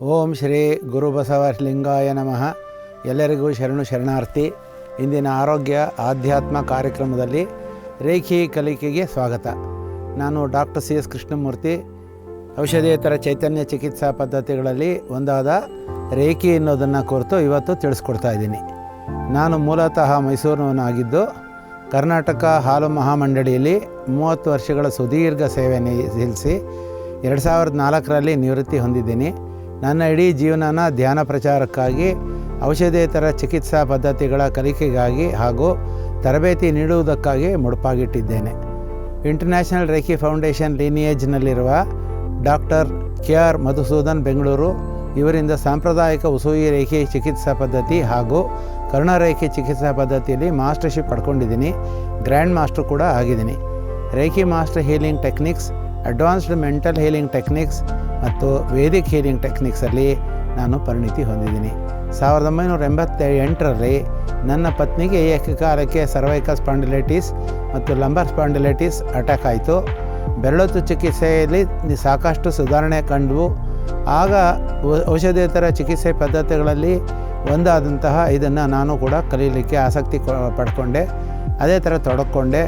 ಓಂ ಶ್ರೀ ಗುರುಬಸವ ಲಿಂಗಾಯ ನಮಃ. ಎಲ್ಲರಿಗೂ ಶರಣು ಶರಣಾರ್ಥಿ. ಇಂದಿನ ಆರೋಗ್ಯ ಆಧ್ಯಾತ್ಮ ಕಾರ್ಯಕ್ರಮದಲ್ಲಿ ರೇಖಿ ಕಲಿಕೆಗೆ ಸ್ವಾಗತ. ನಾನು ಡಾಕ್ಟರ್ ಸಿ ಎಸ್ ಕೃಷ್ಣಮೂರ್ತಿ. ಔಷಧೇತರ ಚೈತನ್ಯ ಚಿಕಿತ್ಸಾ ಪದ್ಧತಿಗಳಲ್ಲಿ ಒಂದಾದ ರೇಖಿ ಎನ್ನುವುದನ್ನು ಕುರಿತು ಇವತ್ತು ತಿಳಿಸ್ಕೊಡ್ತಾ ಇದ್ದೀನಿ. ನಾನು ಮೂಲತಃ ಮೈಸೂರಿನವನಾಗಿದ್ದು, ಕರ್ನಾಟಕ ಹಾಲು ಮಹಾಮಂಡಳಿಯಲ್ಲಿ ಮೂವತ್ತು ವರ್ಷಗಳ ಸುದೀರ್ಘ ಸೇವೆ ಸಲ್ಲಿಸಿ ಎರಡು ಸಾವಿರದ ನಾಲ್ಕರಲ್ಲಿ ನಿವೃತ್ತಿ ಹೊಂದಿದ್ದೀನಿ. ನನ್ನ ಇಡೀ ಜೀವನನ ಧ್ಯಾನ ಪ್ರಚಾರಕ್ಕಾಗಿ, ಔಷಧೇತರ ಚಿಕಿತ್ಸಾ ಪದ್ಧತಿಗಳ ಕಲಿಕೆಗಾಗಿ ಹಾಗೂ ತರಬೇತಿ ನೀಡುವುದಕ್ಕಾಗಿ ಮುಡುಪಾಗಿಟ್ಟಿದ್ದೇನೆ. International reiki foundation ಲೀನಿಯೇಜ್ನಲ್ಲಿರುವ doctor K R Madhusudan Bengaluru, ಇವರಿಂದ ಸಾಂಪ್ರದಾಯಿಕ ಉಸೂಯಿ ರೇಖೆ ಚಿಕಿತ್ಸಾ ಪದ್ಧತಿ ಹಾಗೂ ಕರುಣರೇಖೆ ಚಿಕಿತ್ಸಾ ಪದ್ಧತಿಯಲ್ಲಿ ಮಾಸ್ಟರ್ಶಿಪ್ ಪಡ್ಕೊಂಡಿದ್ದೀನಿ, ಗ್ರ್ಯಾಂಡ್ ಮಾಸ್ಟರ್ ಕೂಡ ಆಗಿದ್ದೀನಿ. Reiki master healing techniques advanced mental healing techniques ಮತ್ತು ವೇದಿಕ್ ಹೀಲಿಂಗ್ ಟೆಕ್ನಿಕ್ಸಲ್ಲಿ ನಾನು ಪರಿಣಿತಿ ಹೊಂದಿದ್ದೀನಿ. ಸಾವಿರದ ಒಂಬೈನೂರ ಎಂಬತ್ತ ಎಂಟರಲ್ಲಿ ನನ್ನ ಪತ್ನಿಗೆ ಏಕಕಾಲಕ್ಕೆ ಸರ್ವೈಕಲ್ ಸ್ಪಾಂಡಿಲೈಟಿಸ್ ಮತ್ತು ಲಂಬರ್ ಸ್ಪಾಂಡಿಲೈಟಿಸ್ ಅಟ್ಯಾಕ್ ಆಯಿತು. ಬೆರಳೊತ್ತು ಚಿಕಿತ್ಸೆಯಲ್ಲಿ ಸಾಕಷ್ಟು ಸುಧಾರಣೆ ಕಂಡವು. ಆಗ ಔಷಧೇತರ ಚಿಕಿತ್ಸೆ ಪದ್ಧತಿಗಳಲ್ಲಿ ಒಂದಾದಂತಹ ಇದನ್ನು ನಾನು ಕೂಡ ಕಲೀಲಿಕ್ಕೆ ಆಸಕ್ತಿ ಪಡ್ಕೊಂಡೆ. ಅದೇ ಥರ ತೊಡಕೊಂಡೆ.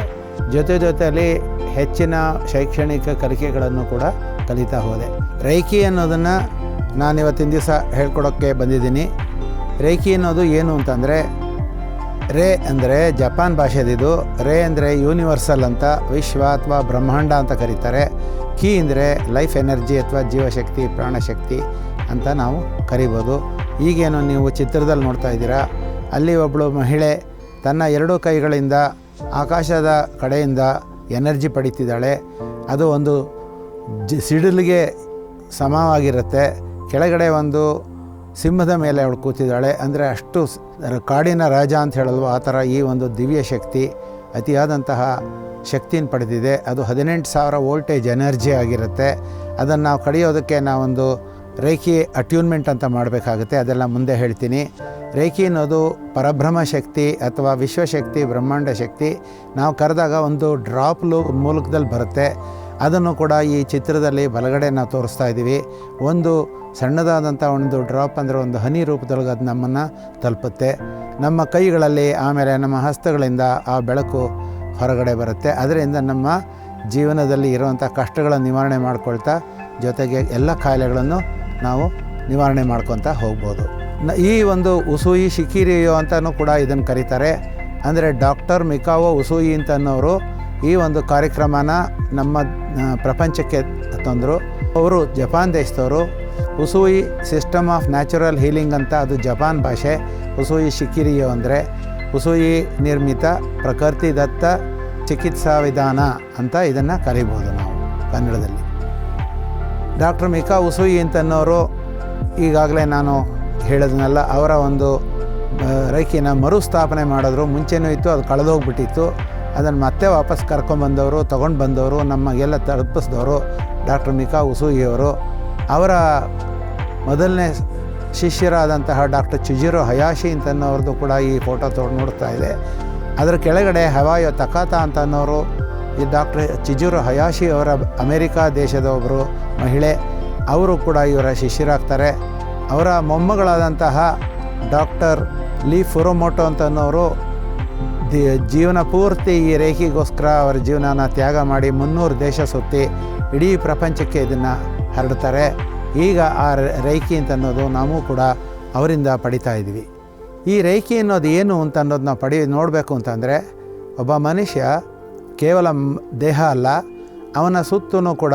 ಜೊತೆ ಜೊತೆಯಲ್ಲಿ ಹೆಚ್ಚಿನ ಶೈಕ್ಷಣಿಕ ಕಲಿಕೆಗಳನ್ನು ಕೂಡ ಕಲಿತಾ ಹೋದೆ. ರೈಕಿ ಅನ್ನೋದನ್ನು ನಾನು ಇವತ್ತಿನ ದಿವಸ ಹೇಳ್ಕೊಡೋಕ್ಕೆ ಬಂದಿದ್ದೀನಿ. ರೇಖಿ ಅನ್ನೋದು ಏನು ಅಂತಂದರೆ, ರೇ ಅಂದರೆ ಜಪಾನ್ ಭಾಷೆದಿದು ರೇ ಅಂದರೆ ಯೂನಿವರ್ಸಲ್ ಅಂತ ವಿಶ್ವ ಅಥವಾ ಬ್ರಹ್ಮಾಂಡ ಅಂತ ಕರೀತಾರೆ. ಕೀ ಅಂದರೆ ಲೈಫ್ ಎನರ್ಜಿ ಅಥವಾ ಜೀವಶಕ್ತಿ, ಪ್ರಾಣಶಕ್ತಿ ಅಂತ ನಾವು ಕರಿಬೋದು. ಈಗೇನು ನೀವು ಚಿತ್ರದಲ್ಲಿ ನೋಡ್ತಾ ಇದ್ದೀರಾ, ಅಲ್ಲಿ ಒಬ್ಬಳು ಮಹಿಳೆ ತನ್ನ ಎರಡೂ ಕೈಗಳಿಂದ ಆಕಾಶದ ಕಡೆಯಿಂದ ಎನರ್ಜಿ ಪಡಿತಿದ್ದಾಳೆ. ಅದು ಒಂದು ಜ, ಸಿಡಿಲಿಗೆ ಸಮವಾಗಿರುತ್ತೆ. ಕೆಳಗಡೆ ಒಂದು ಸಿಂಹದ ಮೇಲೆ ಅವಳು ಕೂತಿದ್ದಾಳೆ. ಅಂದರೆ ಅಷ್ಟು ಕಾಡಿನ ರಾಜ ಅಂತ ಹೇಳಲ್ವ, ಆ ಥರ ಈ ಒಂದು ದಿವ್ಯ ಶಕ್ತಿ, ಅತಿಯಾದಂತಹ ಶಕ್ತಿನ ಪಡೆದಿದೆ. ಅದು ಹದಿನೆಂಟು ಸಾವಿರ ವೋಲ್ಟೇಜ್ ಎನರ್ಜಿ ಆಗಿರುತ್ತೆ. ಅದನ್ನು ನಾವು ಕಡಿಯೋದಕ್ಕೆ ನಾವೊಂದು ರೇಖಿ ಅಟ್ಯೂನ್ಮೆಂಟ್ ಅಂತ ಮಾಡಬೇಕಾಗುತ್ತೆ, ಅದೆಲ್ಲ ಮುಂದೆ ಹೇಳ್ತೀನಿ. ರೇಖಿ ಅನ್ನೋದು ಪರಬ್ರಹ್ಮ ಶಕ್ತಿ ಅಥವಾ ವಿಶ್ವಶಕ್ತಿ, ಬ್ರಹ್ಮಾಂಡ ಶಕ್ತಿ. ನಾವು ಕರೆದಾಗ ಒಂದು ಡ್ರಾಪ್ ಲೂ ಮೂಲಕದಲ್ಲಿ ಬರುತ್ತೆ. ಅದನ್ನು ಕೂಡ ಈ ಚಿತ್ರದಲ್ಲಿ ಬಲಗಡೆ ನಾವು ತೋರಿಸ್ತಾ ಇದ್ದೀವಿ. ಒಂದು ಸಣ್ಣದಾದಂಥ ಒಂದು ಡ್ರಾಪ್ ಅಂದರೆ ಒಂದು ಹನಿ ರೂಪದೊಳಗೆ ಅದು ನಮ್ಮನ್ನು ತಲುಪುತ್ತೆ. ನಮ್ಮ ಕೈಗಳಲ್ಲಿ ಆಮೇಲೆ ನಮ್ಮ ಹಸ್ತಗಳಿಂದ ಆ ಬೆಳಕು ಹೊರಗಡೆ ಬರುತ್ತೆ. ಅದರಿಂದ ನಮ್ಮ ಜೀವನದಲ್ಲಿ ಇರುವಂಥ ಕಷ್ಟಗಳನ್ನು ನಿವಾರಣೆ ಮಾಡ್ಕೊಳ್ತಾ ಜೊತೆಗೆ ಎಲ್ಲ ಕಾಯಿಲೆಗಳನ್ನು ನಾವು ನಿವಾರಣೆ ಮಾಡ್ಕೊತ ಹೋಗ್ಬೋದು. ಈ ಒಂದು ಉಸೂಯಿ ಶಿಕಿರಿಯೋ ಅಂತಲೂ ಕೂಡ ಇದನ್ನು ಕರೀತಾರೆ. ಅಂದರೆ ಡಾಕ್ಟರ್ ಮಿಕಾವೋ ಉಸೂಯಿ ಅಂತನ್ನೋರು ಈ ಒಂದು ಕಾರ್ಯಕ್ರಮನ ನಮ್ಮ ಪ್ರಪಂಚಕ್ಕೆ ತಂದರು. ಅವರು ಜಪಾನ್ ದೇಶದವರು. Usui system of natural healing ಅಂತ ಅದು ಜಪಾನ್ ಭಾಷೆ. ಉಸೂಯಿ ಶಿಕಿರಿಯೋ ಅಂದರೆ ಉಸೂಯಿ ನಿರ್ಮಿತ ಪ್ರಕೃತಿ ದತ್ತ ಚಿಕಿತ್ಸಾ ವಿಧಾನ ಅಂತ ಇದನ್ನು ಕರಿಬೋದು ನಾವು ಕನ್ನಡದಲ್ಲಿ. ಡಾಕ್ಟರ್ ಮಿಕಾ ಉಸುಯಿ ಅಂತನ್ನೋರು ಈಗಾಗಲೇ ನಾನು ಹೇಳಿದ್ನಲ್ಲ ಅವರ ಒಂದು ರೈಕಿನ ಮರುಸ್ಥಾಪನೆ ಮಾಡಿದ್ರು. ಮುಂಚೆನೂ ಇತ್ತು, ಅದು ಕಳೆದೋಗ್ಬಿಟ್ಟಿತ್ತು. ಅದನ್ನು ಮತ್ತೆ ವಾಪಸ್ ಕರ್ಕೊಂಬಂದವರು ತೊಗೊಂಡು ಬಂದವರು ನಮಗೆಲ್ಲ ತಲುಪಿಸಿದವರು ಡಾಕ್ಟರ್ ಮಿಕಾ ಉಸೂಯಿಯವರು. ಅವರ ಮೊದಲನೇ ಶಿಷ್ಯರಾದಂತಹ ಡಾಕ್ಟರ್ ಚಿಜಿರೋ ಹಯಾಶಿ ಅಂತನ್ನೋರ್ದು ಕೂಡ ಈ ಫೋಟೋ ತೊಗೊಂಡು ನೋಡ್ತಾ ಇದೆ. ಅದರ ಕೆಳಗಡೆ ಹವಾಯೋ ತಕಾತ ಅಂತ ಅನ್ನೋರು ಈ ಡಾಕ್ಟರ್ ಚಿಜುರು ಹಯಾಶಿ ಅವರ ಅಮೇರಿಕಾ ದೇಶದ ಒಬ್ಬರು ಮಹಿಳೆ, ಅವರು ಕೂಡ ಇವರ ಶಿಷ್ಯರಾಗ್ತಾರೆ. ಅವರ ಮೊಮ್ಮಗಳಾದಂತಹ ಡಾಕ್ಟರ್ ಲೀ ಫುರೋಮೋಟೋ ಅಂತ ಅನ್ನೋರು ದಿ ಜೀವನ ಪೂರ್ತಿ ಈ ರೇಖೆಗೋಸ್ಕರ ಅವರ ಜೀವನನ ತ್ಯಾಗ ಮಾಡಿ ಮುನ್ನೂರು ದೇಶ ಸುತ್ತಿ ಇಡೀ ಪ್ರಪಂಚಕ್ಕೆ ಇದನ್ನು ಹರಡ್ತಾರೆ. ಈಗ ಆ ರೈಕಿ ಅಂತ ಅನ್ನೋದು ನಾವು ಕೂಡ ಅವರಿಂದ ಪಡಿತಾ ಇದ್ವಿ ಈ ರೇಖಿ ಅನ್ನೋದು ಏನು ಅಂತ ಅನ್ನೋದು ನಾವು ಪಡಿ, ನೋಡಬೇಕು ಅಂತಂದರೆ ಒಬ್ಬ ಮನುಷ್ಯ ಕೇವಲ ದೇಹ ಅಲ್ಲ, ಅವನ ಸುತ್ತೂ ಕೂಡ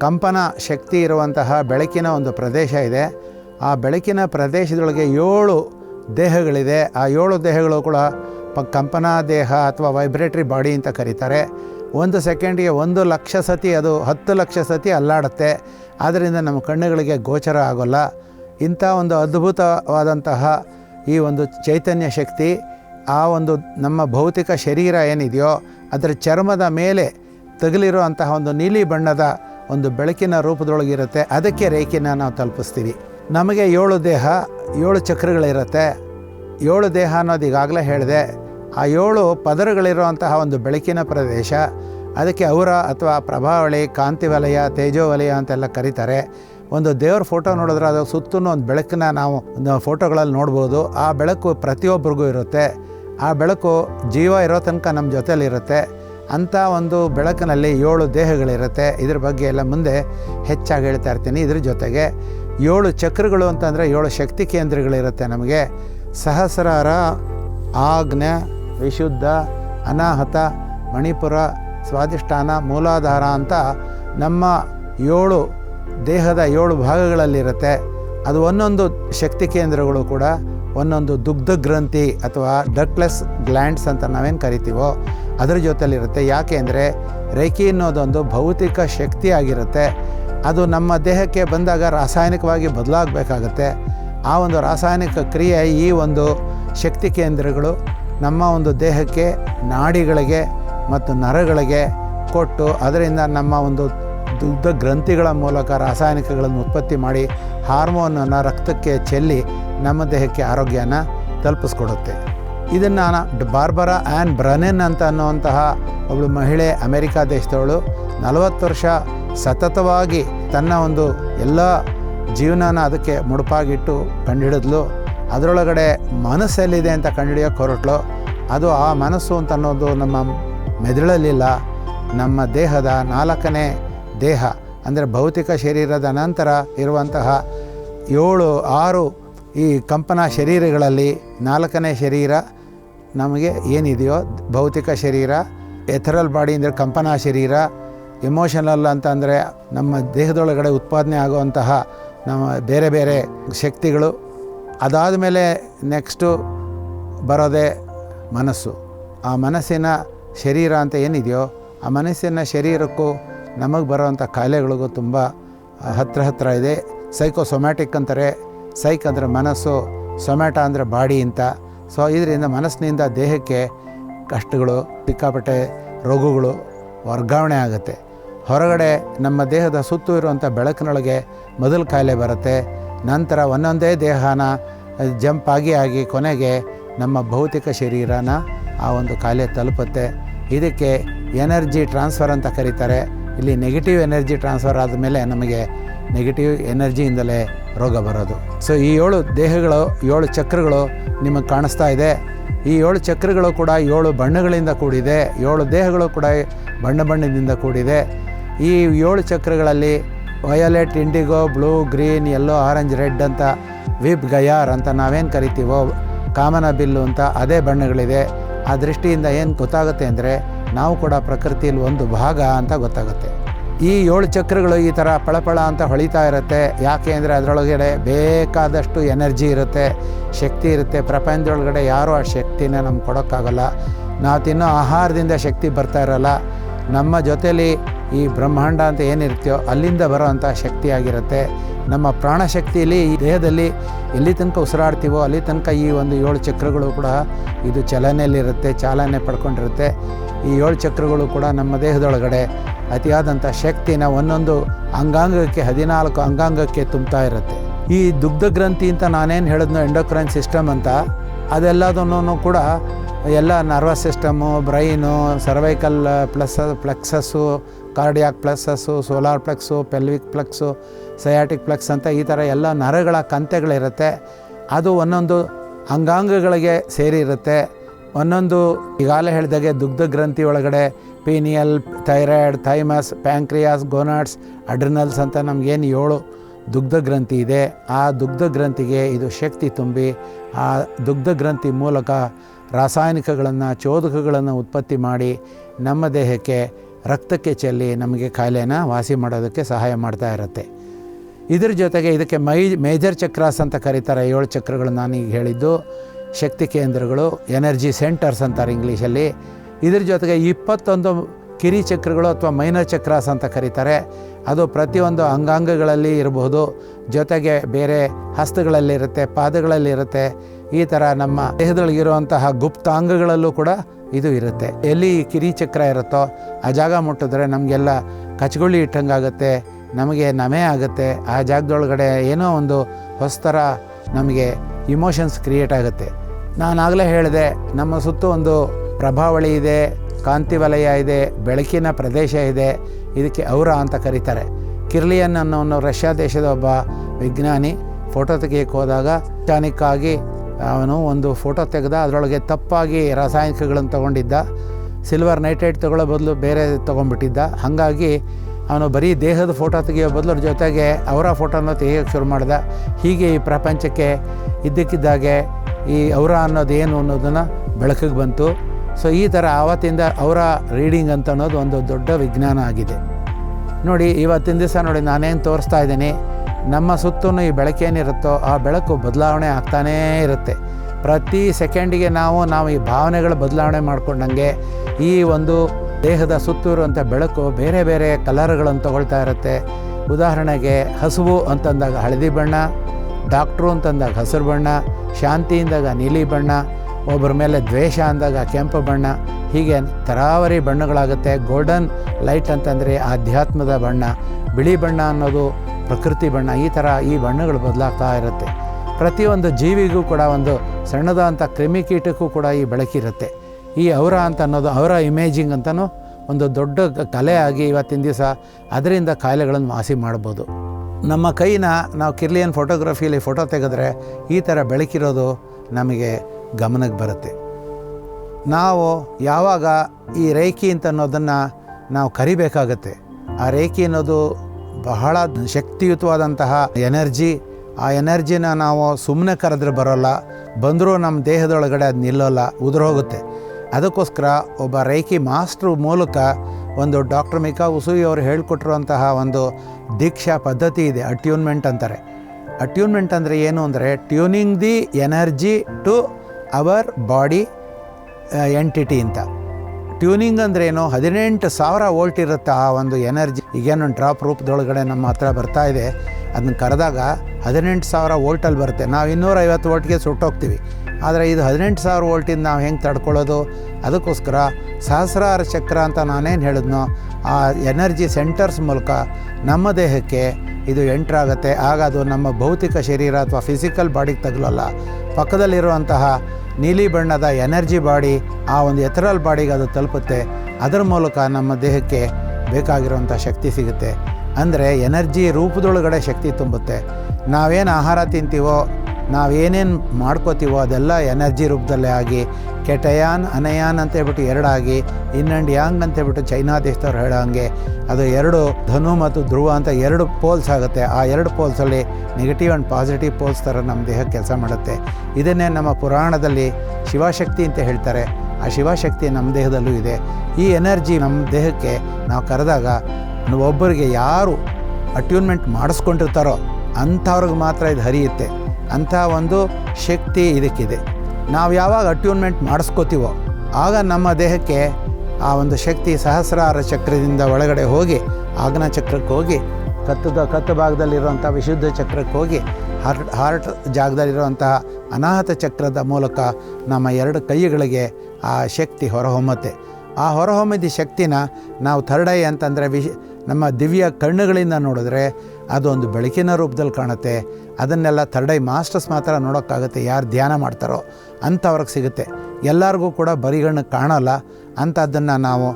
ಕಂಪನ ಶಕ್ತಿ ಇರುವಂತಹ ಬೆಳಕಿನ ಒಂದು ಪ್ರದೇಶ ಇದೆ. ಆ ಬೆಳಕಿನ ಪ್ರದೇಶದೊಳಗೆ ಏಳು ದೇಹಗಳಿದೆ. ಆ ಏಳು ದೇಹಗಳು ಕೂಡ ಪ ಕಂಪನಾ ದೇಹ ಅಥವಾ ವೈಬ್ರೇಟ್ರಿ ಬಾಡಿ ಅಂತ ಕರೀತಾರೆ. ಒಂದು ಸೆಕೆಂಡಿಗೆ ಒಂದು ಲಕ್ಷ ಸತಿ ಅದು ಹತ್ತು ಲಕ್ಷ ಸತಿ ಅಲ್ಲಾಡುತ್ತೆ. ಆದ್ದರಿಂದ ನಮ್ಮ ಕಣ್ಣುಗಳಿಗೆ ಗೋಚರ ಆಗೋಲ್ಲ. ಇಂಥ ಒಂದು ಅದ್ಭುತವಾದಂತಹ ಈ ಒಂದು ಚೈತನ್ಯ ಶಕ್ತಿ, ಆ ಒಂದು ನಮ್ಮ ಭೌತಿಕ ಶರೀರ ಏನಿದೆಯೋ, ಅದರ ಚರ್ಮದ ಮೇಲೆ ತಗಲಿರೋ ಅಂತಹ ಒಂದು ನೀಲಿ ಬಣ್ಣದ ಒಂದು ಬೆಳಕಿನ ರೂಪದೊಳಗಿರುತ್ತೆ ಅದಕ್ಕೆ ರೇಖೆನ ನಾವು ತಲುಪಿಸ್ತೀವಿ. ನಮಗೆ ಏಳು ದೇಹ, ಏಳು ಚಕ್ರಗಳಿರುತ್ತೆ. ಏಳು ದೇಹ ಅನ್ನೋದು ಈಗಾಗಲೇ ಹೇಳಿದೆ. ಆ ಏಳು ಪದರಗಳಿರುವಂತಹ ಒಂದು ಬೆಳಕಿನ ಪ್ರದೇಶ, ಅದಕ್ಕೆ ಔರ ಅಥವಾ ಪ್ರಭಾವಳಿ ಕಾಂತಿ ವಲಯ ತೇಜೋ ವಲಯ ಅಂತೆಲ್ಲ ಕರೀತಾರೆ. ಒಂದು ದೇವ್ರ ಫೋಟೋ ನೋಡಿದ್ರೆ ಅದು ಸುತ್ತೂ ಒಂದು ಬೆಳಕನ್ನ ನಾವು ಫೋಟೋಗಳಲ್ಲಿ ನೋಡ್ಬೋದು. ಆ ಬೆಳಕು ಪ್ರತಿಯೊಬ್ಬರಿಗೂ ಇರುತ್ತೆ. ಆ ಬೆಳಕು ಜೀವ ಇರೋ ತನಕ ನಮ್ಮ ಜೊತೆಲಿರುತ್ತೆ. ಅಂಥ ಒಂದು ಬೆಳಕಿನಲ್ಲಿ ಏಳು ದೇಹಗಳಿರುತ್ತೆ. ಇದ್ರ ಬಗ್ಗೆ ಎಲ್ಲ ಮುಂದೆ ಹೆಚ್ಚಾಗಿ ಹೇಳ್ತಾ ಇರ್ತೀನಿ. ಇದ್ರ ಜೊತೆಗೆ ಏಳು ಚಕ್ರಗಳು ಅಂತಂದರೆ ಏಳು ಶಕ್ತಿ ಕೇಂದ್ರಗಳಿರುತ್ತೆ ನಮಗೆ. ಸಹಸ್ರಾರ, ಆಜ್ಞ, ವಿಶುದ್ಧ, ಅನಾಹತ, ಮಣಿಪುರ ಸ್ವಾದಿಷ್ಠಾನ ಮೂಲಾಧಾರ ಅಂತ ನಮ್ಮ ಏಳು ದೇಹದ ಏಳು ಭಾಗಗಳಲ್ಲಿರುತ್ತೆ. ಅದು ಒಂದೊಂದು ಶಕ್ತಿ ಕೇಂದ್ರಗಳು ಕೂಡ ಒಂದೊಂದು ದುಗ್ಧ ಗ್ರಂಥಿ ಅಥವಾ ಡಕ್ಲೆಸ್ ಗ್ಲ್ಯಾಂಡ್ಸ್ ಅಂತ ನಾವೇನು ಕರಿತೀವೋ ಅದರ ಜೊತೆಯಲ್ಲಿರುತ್ತೆ. ಯಾಕೆ ಅಂದರೆ ರೇಖಿ ಅನ್ನೋದೊಂದು ಭೌತಿಕ ಶಕ್ತಿ ಆಗಿರುತ್ತೆ. ಅದು ನಮ್ಮ ದೇಹಕ್ಕೆ ಬಂದಾಗ ರಾಸಾಯನಿಕವಾಗಿ ಬದಲಾಗಬೇಕಾಗತ್ತೆ. ಆ ಒಂದು ರಾಸಾಯನಿಕ ಕ್ರಿಯೆ ಈ ಒಂದು ಶಕ್ತಿ ಕೇಂದ್ರಗಳು ನಮ್ಮ ಒಂದು ದೇಹಕ್ಕೆ, ನಾಡಿಗಳಿಗೆ ಮತ್ತು ನರಗಳಿಗೆ ಕೊಟ್ಟು ಅದರಿಂದ ನಮ್ಮ ಒಂದು ದುಗ್ಧ ಗ್ರಂಥಿಗಳ ಮೂಲಕ ರಾಸಾಯನಿಕಗಳನ್ನು ಉತ್ಪತ್ತಿ ಮಾಡಿ ಹಾರ್ಮೋನನ್ನು ರಕ್ತಕ್ಕೆ ಚೆಲ್ಲಿ ನಮ್ಮ ದೇಹಕ್ಕೆ ಆರೋಗ್ಯನ ತಲುಪಿಸ್ಕೊಡುತ್ತೆ. ಇದನ್ನು ಬಾರ್ಬರಾ ಆ್ಯನ್ ಬ್ರನೆನ್ ಅಂತ ಅನ್ನುವಂತಹ ಒಬ್ಬಳು ಮಹಿಳೆ ಅಮೆರಿಕ ದೇಶದವಳು. ನಲವತ್ತು ವರ್ಷ ಸತತವಾಗಿ ತನ್ನ ಒಂದು ಎಲ್ಲ ಜೀವನನ ಅದಕ್ಕೆ ಮುಡುಪಾಗಿಟ್ಟು ಕಂಡುಹಿಡಿದ್ಲು. ಅದರೊಳಗಡೆ ಮನಸ್ಸಲ್ಲಿದೆ ಅಂತ ಕಂಡುಹಿಡಿಯೋಕೆ ಹೊರಟ್ಲು ಅದು ಆ ಮನಸ್ಸು ಅಂತ ಅನ್ನೋದು ನಮ್ಮ ಮೆದುಳಲ್ಲಿಲ್ಲ. ನಮ್ಮ ದೇಹದ ನಾಲ್ಕನೇ ದೇಹ, ಅಂದರೆ ಭೌತಿಕ ಶರೀರದ ನಂತರ ಇರುವಂತಹ ಏಳು ಆರು ಈ ಕಂಪನ ಶರೀರಗಳಲ್ಲಿ ನಾಲ್ಕನೇ ಶರೀರ ನಮಗೆ ಏನಿದೆಯೋ ಭೌತಿಕ ಶರೀರ ಎಥರಲ್ ಬಾಡಿ ಅಂದರೆ ಕಂಪನ ಶರೀರ ಎಮೋಷನಲ್ ಅಂತ ಅಂದರೆ ನಮ್ಮ ದೇಹದೊಳಗಡೆ ಉತ್ಪಾದನೆ ಆಗುವಂತಹ ನಮ್ಮ ಬೇರೆ ಬೇರೆ ಶಕ್ತಿಗಳು. ಅದಾದ ಮೇಲೆ ನೆಕ್ಸ್ಟು ಬರೋದೇ ಮನಸ್ಸು. ಆ ಮನಸ್ಸಿನ ಶರೀರ ಅಂತ ಏನಿದೆಯೋ, ಆ ಮನಸ್ಸಿನ ಶರೀರಕ್ಕೂ ನಮಗೆ ಬರೋವಂಥ ಕಾಯಿಲೆಗಳಿಗೂ ತುಂಬ ಹತ್ತಿರ ಹತ್ತಿರ ಇದೆ. ಸೈಕೋಸೊಮ್ಯಾಟಿಕ್ ಅಂತಾರೆ. ಸೈಕ್ ಅಂದರೆ ಮನಸ್ಸು ಸೊಮ್ಯಾಟ ಅಂದರೆ ಬಾಡಿ ಅಂತ. ಸೊ ಇದರಿಂದ ಮನಸ್ಸಿನಿಂದ ದೇಹಕ್ಕೆ ಕಷ್ಟಗಳು, ಸಿಕ್ಕಾಪಟ್ಟೆ ರೋಗಗಳು ವರ್ಗಾವಣೆ ಆಗುತ್ತೆ. ಹೊರಗಡೆ ನಮ್ಮ ದೇಹದ ಸುತ್ತು ಇರುವಂಥ ಬೆಳಕಿನೊಳಗೆ ಮೊದಲು ಕಾಯಿಲೆ ಬರುತ್ತೆ. ನಂತರ ಒಂದೊಂದೇ ದೇಹನ ಜಂಪ್ ಆಗಿ ಆಗಿ ಕೊನೆಗೆ ನಮ್ಮ ಭೌತಿಕ ಶರೀರನ ಆ ಒಂದು ಕಾಯಿಲೆ ತಲುಪುತ್ತೆ. ಇದಕ್ಕೆ ಎನರ್ಜಿ ಟ್ರಾನ್ಸ್ಫರ್ ಅಂತ ಕರೀತಾರೆ. ಇಲ್ಲಿ ನೆಗೆಟಿವ್ ಎನರ್ಜಿ ಟ್ರಾನ್ಸ್ಫರ್ ಆದಮೇಲೆ ನಮಗೆ ನೆಗೆಟಿವ್ ಎನರ್ಜಿಯಿಂದಲೇ ರೋಗ ಬರೋದು. ಸೊ ಈ ಏಳು ದೇಹಗಳು, ಏಳು ಚಕ್ರಗಳು ನಿಮಗೆ ಕಾಣಿಸ್ತಾ ಇದೆ. ಈ ಏಳು ಚಕ್ರಗಳು ಕೂಡ ಏಳು ಬಣ್ಣಗಳಿಂದ ಕೂಡಿದೆ. ಏಳು ದೇಹಗಳು ಕೂಡ ಬಣ್ಣ ಬಣ್ಣದಿಂದ ಕೂಡಿದೆ. ಈ ಏಳು ಚಕ್ರಗಳಲ್ಲಿ violet, indigo, blue, green yellow orange, red ಅಂತ ವಿಪ್ ಗಯಾರ್ ಅಂತ ನಾವೇನು ಕರಿತೀವೋ, ಕಾಮನ ಬಿಲ್ಲು ಅಂತ ಅದೇ ಬಣ್ಣಗಳಿದೆ. ಆ ದೃಷ್ಟಿಯಿಂದ ಏನು ಗೊತ್ತಾಗುತ್ತೆ ಅಂದರೆ ನಾವು ಕೂಡ ಪ್ರಕೃತಿಯಲ್ಲಿ ಒಂದು ಭಾಗ ಅಂತ ಗೊತ್ತಾಗುತ್ತೆ. ಈ ಏಳು ಚಕ್ರಗಳು ಈ ಥರ ಪಳಪಳ ಅಂತ ಹೊಳಿತಾ ಇರುತ್ತೆ. ಯಾಕೆ ಅಂದರೆ ಅದರೊಳಗಡೆ ಬೇಕಾದಷ್ಟು ಎನರ್ಜಿ ಇರುತ್ತೆ, ಶಕ್ತಿ ಇರುತ್ತೆ. ಪ್ರಪಂಚದೊಳಗಡೆ ಯಾರೂ ಆ ಶಕ್ತಿನ ನಮ್ಗೆ ಕೊಡೋಕ್ಕಾಗಲ್ಲ. ನಾವು ತಿನ್ನೋ ಆಹಾರದಿಂದ ಶಕ್ತಿ ಬರ್ತಾ ಇರೋಲ್ಲ. ನಮ್ಮ ಜೊತೇಲಿ ಈ ಬ್ರಹ್ಮಾಂಡ ಅಂತ ಏನಿರ್ತೀಯೋ ಅಲ್ಲಿಂದ ಬರೋವಂಥ ಶಕ್ತಿ ಆಗಿರುತ್ತೆ ನಮ್ಮ ಪ್ರಾಣಶಕ್ತಿಯಲ್ಲಿ ಈ ದೇಹದಲ್ಲಿ ಎಲ್ಲಿ ತನಕ ಉಸಿರಾಡ್ತೀವೋ ಅಲ್ಲಿ ತನಕ ಈ ಒಂದು ಏಳು ಚಕ್ರಗಳು ಕೂಡ ಇದು ಚಲನೆಯಲ್ಲಿರುತ್ತೆ, ಚಾಲನೆ ಪಡ್ಕೊಂಡಿರುತ್ತೆ. ಈ ಏಳು ಚಕ್ರಗಳು ಕೂಡ ನಮ್ಮ ದೇಹದೊಳಗಡೆ ಅತಿಯಾದಂಥ ಶಕ್ತಿನ ಒಂದೊಂದು ಅಂಗಾಂಗಕ್ಕೆ, ಹದಿನಾಲ್ಕು ಅಂಗಾಂಗಕ್ಕೆ ತುಂಬ್ತಾ ಇರುತ್ತೆ. ಈ ದುಗ್ಧ ಗ್ರಂಥಿ ಅಂತ ನಾನೇನು ಹೇಳಿದ್ನೋ ಎಂಡೋಕ್ರೈನ್ ಸಿಸ್ಟಮ್ ಅಂತ, ಅದೆಲ್ಲದನ್ನು ಕೂಡ ಎಲ್ಲ nervous system brain cervical plus plexus cardiac plexus solar plexus pelvic plexus sciatic plexus ಅಂತ ಈ ಥರ ಎಲ್ಲ ನರಗಳ ಕಂತೆಗಳಿರುತ್ತೆ. ಅದು ಒಂದೊಂದು ಅಂಗಾಂಗಗಳಿಗೆ ಸೇರಿರುತ್ತೆ. ಒಂದೊಂದು ಈಗಾಗಲೇ ಹೇಳಿದಾಗೆ ದುಗ್ಧ ಗ್ರಂಥಿ ಒಳಗಡೆ pineal thyroid thymus pancreas gonads adrenals ಅಂತ ನಮಗೇನು ಏಳು ದುಗ್ಧ ಗ್ರಂಥಿ ಇದೆ. ಆ ದುಗ್ಧ ಗ್ರಂಥಿಗೆ ಇದು ಶಕ್ತಿ ತುಂಬಿ, ಆ ದುಗ್ಧ ಗ್ರಂಥಿ ಮೂಲಕ ರಾಸಾಯನಿಕಗಳನ್ನು, ಚೋದಕಗಳನ್ನು ಉತ್ಪತ್ತಿ ಮಾಡಿ ನಮ್ಮ ದೇಹಕ್ಕೆ, ರಕ್ತಕ್ಕೆ ಚೆಲ್ಲಿ ನಮಗೆ ಕಾಯಿಲೆನ ವಾಸಿ ಮಾಡೋದಕ್ಕೆ ಸಹಾಯ ಮಾಡ್ತಾ ಇರುತ್ತೆ. ಇದ್ರ ಜೊತೆಗೆ ಇದಕ್ಕೆ ಮೈ, ಮೇಜರ್ ಚಕ್ರಾಸ್ ಅಂತ ಕರೀತಾರೆ, ಏಳು ಚಕ್ರಗಳು ನಾನೀಗ ಹೇಳಿದ್ದು. ಶಕ್ತಿ ಕೇಂದ್ರಗಳು, ಎನರ್ಜಿ ಸೆಂಟರ್ಸ್ ಅಂತಾರೆ ಇಂಗ್ಲೀಷಲ್ಲಿ. ಇದ್ರ ಜೊತೆಗೆ ಇಪ್ಪತ್ತೊಂದು ಕಿರಿ ಚಕ್ರಗಳು ಅಥವಾ ಮೈನರ್ ಚಕ್ರಾಸ್ ಅಂತ ಕರೀತಾರೆ. ಅದು ಪ್ರತಿಯೊಂದು ಅಂಗಾಂಗಗಳಲ್ಲಿ ಇರಬಹುದು. ಜೊತೆಗೆ ಬೇರೆ ಹಸ್ತಗಳಲ್ಲಿರುತ್ತೆ, ಪಾದಗಳಲ್ಲಿರುತ್ತೆ. ಈ ಥರ ನಮ್ಮ ದೇಹದೊಳಗಿರುವಂತಹ ಗುಪ್ತಾಂಗಗಳಲ್ಲೂ ಕೂಡ ಇದು ಇರುತ್ತೆ. ಎಲ್ಲಿ ಕಿರಿ ಚಕ್ರ ಇರುತ್ತೋ, ಆ ಜಾಗ ಮುಟ್ಟಿದ್ರೆ ನಮಗೆಲ್ಲ ಕಚ್ಗುಳಿ ಇಟ್ಟಂಗಾಗುತ್ತೆ, ನಮಗೆ ನಮೆ ಆಗುತ್ತೆ, ಆ ಜಾಗದೊಳಗಡೆ ಏನೋ ಒಂದು ಹೊಸ್ತರ ನಮಗೆ ಇಮೋಷನ್ಸ್ ಕ್ರಿಯೇಟ್ ಆಗುತ್ತೆ. ನಾನಾಗಲೇ ಹೇಳಿದೆ, ನಮ್ಮ ಸುತ್ತ ಒಂದು ಪ್ರಭಾವಳಿ ಇದೆ, ಕಾಂತಿ ವಲಯ ಇದೆ, ಬೆಳಕಿನ ಪ್ರದೇಶ ಇದೆ, ಇದಕ್ಕೆ ಔರ ಅಂತ ಕರೀತಾರೆ. ಕಿರ್ಲಿಯನ್ ಅನ್ನೋ ರಷ್ಯಾ ದೇಶದ ಒಬ್ಬ ವಿಜ್ಞಾನಿ ಫೋಟೋ ತೆಗೆಯಕ್ಕೆ ಹೋದಾಗ ಚಾನಿಕ್ಕಾಗಿ ಅವನು ಒಂದು ಫೋಟೋ ತೆಗೆದ, ಅದರೊಳಗೆ ತಪ್ಪಾಗಿ ರಾಸಾಯನಿಕಗಳನ್ನು ತಗೊಂಡಿದ್ದ ಸಿಲ್ವರ್ ನೈಟ್ರೈಟ್ ತಗೊಳ್ಳೋ ಬದಲು ಬೇರೆ ತೊಗೊಂಡ್ಬಿಟ್ಟಿದ್ದ. ಹಾಗಾಗಿ ಅವನು ಬರೀ ದೇಹದ ಫೋಟೋ ತೆಗೆಯೋ ಬದಲು ಜೊತೆಗೆ ಅವರ ಫೋಟೋನ ತೆಗೆಯೋಕ್ಕೆ ಶುರು ಮಾಡಿದ. ಹೀಗೆ ಈ ಪ್ರಪಂಚಕ್ಕೆ ಇದ್ದಕ್ಕಿದ್ದಾಗೆ ಈ ಅವರ ಅನ್ನೋದು ಏನು ಅನ್ನೋದನ್ನು ಬೆಳಕಿಗೆ ಬಂತು. ಸೊ ಈ ಥರ ಆವತ್ತಿಂದ ಅವರ ರೀಡಿಂಗ್ ಅಂತ ಅನ್ನೋದು ಒಂದು ದೊಡ್ಡ ವಿಜ್ಞಾನ ಆಗಿದೆ. ನೋಡಿ, ಇವತ್ತಿನ ದಿವಸ ನೋಡಿ, ನಾನೇನು ತೋರಿಸ್ತಾ ಇದ್ದೀನಿ. ನಮ್ಮ ಸುತ್ತೂ ಈ ಬೆಳಕೇನಿರುತ್ತೋ ಆ ಬೆಳಕು ಬದಲಾವಣೆ ಆಗ್ತಾನೇ ಇರುತ್ತೆ. ಪ್ರತಿ ಸೆಕೆಂಡಿಗೆ ನಾವು ನಾವು ಈ ಭಾವನೆಗಳು ಬದಲಾವಣೆ ಮಾಡಿಕೊಂಡಂಗೆ ಈ ಒಂದು ದೇಹದ ಸುತ್ತು ಇರುವಂಥ ಬೆಳಕು ಬೇರೆ ಬೇರೆ ಕಲರ್ಗಳನ್ನು ತಗೊಳ್ತಾ ಇರುತ್ತೆ. ಉದಾಹರಣೆಗೆ ಹಸುವು ಅಂತಂದಾಗ ಹಳದಿ ಬಣ್ಣ, ಡಾಕ್ಟ್ರು ಅಂತಂದಾಗ ಹಸಿರು ಬಣ್ಣ ಶಾಂತಿ ಅಂದಾಗ ನೀಲಿ ಬಣ್ಣ ಒಬ್ಬರ ಮೇಲೆ ದ್ವೇಷ ಅಂದಾಗ ಕೆಂಪು ಬಣ್ಣ, ಹೀಗೆ ತರಾವರಿ ಬಣ್ಣಗಳಾಗುತ್ತೆ. ಗೋಲ್ಡನ್ ಲೈಟ್ ಅಂತಂದರೆ ಆಧ್ಯಾತ್ಮದ ಬಣ್ಣ. ಬಿಳಿ ಬಣ್ಣ ಅನ್ನೋದು ಪ್ರಕೃತಿ ಬಣ್ಣ, ಈ ಥರ ಈ ಬಣ್ಣಗಳು ಬದಲಾಗ್ತಾ ಇರುತ್ತೆ. ಪ್ರತಿಯೊಂದು ಜೀವಿಗೂ ಕೂಡ ಒಂದು ಸಣ್ಣದಾದಂಥ ಕ್ರಿಮಿಕೀಟಕ್ಕೂ ಕೂಡ ಈ ಬೆಳಕಿರುತ್ತೆ ಈ ಅವರ ಅಂತ ಅನ್ನೋದು, ಅವರ ಇಮೇಜಿಂಗ್ ಅಂತಲೂ ಒಂದು ದೊಡ್ಡ ಕಲೆ ಆಗಿ ಇವತ್ತಿನ ದಿವಸ ಅದರಿಂದ ಕಾಯಿಲೆಗಳನ್ನು ವಾಸಿ ಮಾಡ್ಬೋದು. ನಮ್ಮ ಕೈನ ನಾವು ಕಿರ್ಲಿಯನ್ ಫೋಟೋಗ್ರಫಿಯಲ್ಲಿ ಫೋಟೋ ತೆಗೆದ್ರೆ ಈ ಥರ ಬೆಳಕಿರೋದು ನಮಗೆ ಗಮನಕ್ಕೆ ಬರುತ್ತೆ. ನಾವು ಯಾವಾಗ ಈ ರೇಖಿ ಅಂತ ಅನ್ನೋದನ್ನು ನಾವು ಕರಿಬೇಕಾಗತ್ತೆ. ಆ ರೇಖಿ ಅನ್ನೋದು ಬಹಳ ಶಕ್ತಿಯುತವಾದಂತಹ ಎನರ್ಜಿ. ಆ ಎನರ್ಜಿನ ನಾವು ಸುಮ್ಮನೆ ಕರೆದ್ರೆ ಬರೋಲ್ಲ, ಬಂದರೂ ನಮ್ಮ ದೇಹದೊಳಗಡೆ ಅದು ನಿಲ್ಲೋಲ್ಲ, ಉದುರೋಗುತ್ತೆ. ಅದಕ್ಕೋಸ್ಕರ ಒಬ್ಬ ರೈಕಿ ಮಾಸ್ಟ್ರ್ ಮೂಲಕ ಒಂದು ಡಾಕ್ಟರ್ ಮಿಕಾ ಉಸುಯಿ ಅವರು ಹೇಳಿಕೊಟ್ಟಿರುವಂತಹ ಒಂದು ದೀಕ್ಷಾ ಪದ್ಧತಿ ಇದೆ, ಅಟ್ಯೂನ್ಮೆಂಟ್ ಅಂತಾರೆ. ಅಟ್ಯೂನ್ಮೆಂಟ್ ಅಂದರೆ ಏನು ಅಂದರೆ tuning the energy to our body entity ಅಂತ. ಟ್ಯೂನಿಂಗ್ ಅಂದ್ರೆ ಏನು ಹದಿನೆಂಟು ಸಾವಿರ ವೋಲ್ಟ್ ಇರುತ್ತೆ ಆ ಒಂದು ಎನರ್ಜಿ. ಈಗೇನು ಡ್ರಾಪ್ ರೂಪದೊಳಗಡೆ ನಮ್ಮ ಹತ್ರ ಬರ್ತಾ ಇದೆ. ಅದನ್ನ ಕರೆದಾಗ ಹದಿನೆಂಟು ಸಾವಿರ ವೋಲ್ಟಲ್ಲಿ ಬರುತ್ತೆ. ನಾವು ಇನ್ನೂರೈವತ್ತು ವೋಲ್ಟ್ಗೆ ಸುಟ್ಟೋಗ್ತೀವಿ. ಆದರೆ ಇದು ಹದಿನೆಂಟು ಸಾವಿರ ವೋಲ್ಟಿಂದ ನಾವು ಹೆಂಗೆ ತಡ್ಕೊಳ್ಳೋದು? ಅದಕ್ಕೋಸ್ಕರ ಸಹಸ್ರಾರ ಚಕ್ರ ಅಂತ ನಾನೇನು ಹೇಳಿದ್ನೋ, ಆ ಎನರ್ಜಿ ಸೆಂಟರ್ಸ್ ಮೂಲಕ ನಮ್ಮ ದೇಹಕ್ಕೆ ಇದು ಎಂಟ್ರಾಗುತ್ತೆ ಆಗ ಅದು ನಮ್ಮ ಭೌತಿಕ ಶರೀರ ಅಥವಾ ಫಿಸಿಕಲ್ ಬಾಡಿಗೆ ತಗಲಲ್ಲ. ಪಕ್ಕದಲ್ಲಿರುವಂತಹ ನೀಲಿ ಬಣ್ಣದ ಎನರ್ಜಿ ಬಾಡಿ ಆ ಒಂದು ಎಥರಲ್ ಬಾಡಿಗೆ ಅದು ತಲುಪುತ್ತೆ. ಅದರ ಮೂಲಕ ನಮ್ಮ ದೇಹಕ್ಕೆ ಬೇಕಾಗಿರುವಂಥ ಶಕ್ತಿ ಸಿಗುತ್ತೆ. ಅಂದರೆ ಎನರ್ಜಿ ರೂಪದೊಳಗಡೆ ಶಕ್ತಿ ತುಂಬುತ್ತೆ. ನಾವೇನು ಆಹಾರ ತಿಂತೀವೋ ನಾವೇನೇನು ಮಾಡ್ಕೋತೀವೋ ಅದೆಲ್ಲ ಎನರ್ಜಿ ರೂಪದಲ್ಲೇ ಆಗಿ, ಕೆಟಯಾನ್, ಅನಯಾನ್ ಅಂತ ಹೇಳ್ಬಿಟ್ಟು ಎರಡಾಗಿ ಇನ್ ಆ್ಯಂಡ್ ಯಾಂಗ್ ಅಂತ ಹೇಳ್ಬಿಟ್ಟು ಚೈನಾ ದೇಶದವ್ರು ಹೇಳೋ ಹಾಗೆ, ಅದು ಎರಡು ಧನು ಮತ್ತು ಧ್ರುವ ಅಂತ ಎರಡು ಪೋಲ್ಸ್ ಆಗುತ್ತೆ. ಆ ಎರಡು ಪೋಲ್ಸಲ್ಲಿ ನೆಗೆಟಿವ್ ಆ್ಯಂಡ್ ಪಾಸಿಟಿವ್ ಪೋಲ್ಸ್ ಥರ ನಮ್ಮ ದೇಹಕ್ಕೆ ಕೆಲಸ ಮಾಡುತ್ತೆ. ಇದನ್ನೇ ನಮ್ಮ ಪುರಾಣದಲ್ಲಿ ಶಿವಶಕ್ತಿ ಅಂತ ಹೇಳ್ತಾರೆ. ಆ ಶಿವಶಕ್ತಿ ನಮ್ಮ ದೇಹದಲ್ಲೂ ಇದೆ. ಈ ಎನರ್ಜಿ ನಮ್ಮ ದೇಹಕ್ಕೆ ನಾವು ಕರೆದಾಗ ಒಬ್ಬರಿಗೆ ಯಾರು ಅಟ್ಯೂನ್ಮೆಂಟ್ ಮಾಡಿಸ್ಕೊಂಡಿರ್ತಾರೋ ಅಂಥವ್ರಿಗೆ ಮಾತ್ರ ಇದು ಹರಿಯುತ್ತೆ. ಅಂಥ ಒಂದು ಶಕ್ತಿ ಇದಕ್ಕಿದೆ. ನಾವು ಯಾವಾಗ ಅಟ್ಯೂನ್ಮೆಂಟ್ ಮಾಡಿಸ್ಕೋತೀವೋ, ಆಗ ನಮ್ಮ ದೇಹಕ್ಕೆ ಆ ಒಂದು ಶಕ್ತಿ ಸಹಸ್ರಾರ ಚಕ್ರದಿಂದ ಒಳಗಡೆ ಹೋಗಿ ಆಗ್ನ ಚಕ್ರಕ್ಕೆ ಹೋಗಿ, ಕತ್ತದ, ಕತ್ತು ಭಾಗದಲ್ಲಿರುವಂಥ ವಿಶುದ್ಧ ಚಕ್ರಕ್ಕೆ ಹೋಗಿ, ಹಾರ್ಟ್ ಹಾರ್ಟ್ ಜಾಗದಲ್ಲಿರುವಂತಹ ಅನಾಹತ ಚಕ್ರದ ಮೂಲಕ ನಮ್ಮ ಎರಡು ಕೈಗಳಿಗೆ ಆ ಶಕ್ತಿ ಹೊರಹೊಮ್ಮತ್ತೆ. ಆ ಹೊರಹೊಮ್ಮಿದ ಶಕ್ತಿನ ನಾವು ಥರ್ಡ್ ಐ ಅಂತಂದರೆ ವಿಶ್, ನಮ್ಮ ದಿವ್ಯ ಕಣ್ಣುಗಳಿಂದ ನೋಡಿದ್ರೆ ಅದೊಂದು ಬೆಳಕಿನ ರೂಪದಲ್ಲಿ ಕಾಣುತ್ತೆ. ಅದನ್ನೆಲ್ಲ ಥರ್ಡ್ ಐ ಮಾಸ್ಟರ್ಸ್ ಮಾತ್ರ ನೋಡೋಕ್ಕಾಗುತ್ತೆ, ಯಾರು ಧ್ಯಾನ ಮಾಡ್ತಾರೋ ಅಂಥವ್ರಿಗೆ ಸಿಗುತ್ತೆ. ಎಲ್ಲರಿಗೂ ಕೂಡ ಬರಿಗಣ್ಣು ಕಾಣೋಲ್ಲ ಅಂಥದ್ದನ್ನು ನಾವು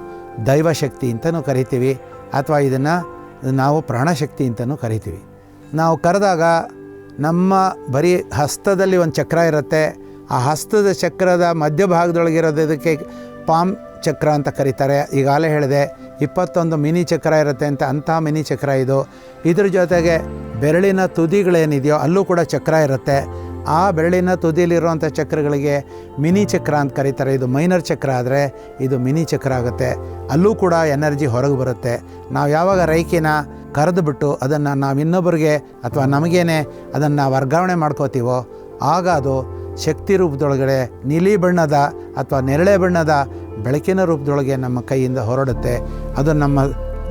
ದೈವಶಕ್ತಿ ಅಂತಲೂ ಕರಿತೀವಿ, ಅಥವಾ ಇದನ್ನು ನಾವು ಪ್ರಾಣಶಕ್ತಿ ಅಂತಲೂ ಕರಿತೀವಿ. ನಾವು ಕರೆದಾಗ ನಮ್ಮ ಬರೀ ಹಸ್ತದಲ್ಲಿ ಒಂದು ಚಕ್ರ ಇರುತ್ತೆ, ಆ ಹಸ್ತದ ಚಕ್ರದ ಮಧ್ಯಭಾಗದೊಳಗಿರೋದು ಇದಕ್ಕೆ ಪಾಮ್ ಚಕ್ರ ಅಂತ ಕರೀತಾರೆ. ಈಗಾಗಲೇ ಹೇಳಿದೆ ಇಪ್ಪತ್ತೊಂದು ಮಿನಿ ಚಕ್ರ ಇರುತ್ತೆ ಅಂತ ಅಂಥ ಮಿನಿ ಚಕ್ರ ಇದು. ಇದ್ರ ಜೊತೆಗೆ ಬೆರಳಿನ ತುದಿಗಳೇನಿದೆಯೋ ಅಲ್ಲೂ ಕೂಡ ಚಕ್ರ ಇರುತ್ತೆ. ಆ ಬೆರಳಿನ ತುದಿಯಲ್ಲಿರುವಂಥ ಚಕ್ರಗಳಿಗೆ ಮಿನಿ ಚಕ್ರ ಅಂತ ಕರೀತಾರೆ. ಇದು ಮೈನರ್ ಚಕ್ರ ಆದರೆ ಇದು ಮಿನಿ ಚಕ್ರ ಆಗುತ್ತೆ. ಅಲ್ಲೂ ಕೂಡ ಎನರ್ಜಿ ಹೊರಗೆ ಬರುತ್ತೆ. ನಾವು ಯಾವಾಗ ರೈಕಿನ ಕರೆದುಬಿಟ್ಟು ಅದನ್ನು ನಾವು ಇನ್ನೊಬ್ಬರಿಗೆ ಅಥವಾ ನಮಗೇನೆ ಅದನ್ನು ವರ್ಗಾವಣೆ ಮಾಡ್ಕೋತೀವೋ, ಆಗ ಅದು ಶಕ್ತಿ ರೂಪದೊಳಗಡೆ ನೀಲಿ ಬಣ್ಣದ ಅಥವಾ ನೆರಳೆ ಬಣ್ಣದ ಬೆಳಕಿನ ರೂಪದೊಳಗೆ ನಮ್ಮ ಕೈಯಿಂದ ಹೊರಡುತ್ತೆ. ಅದು ನಮ್ಮ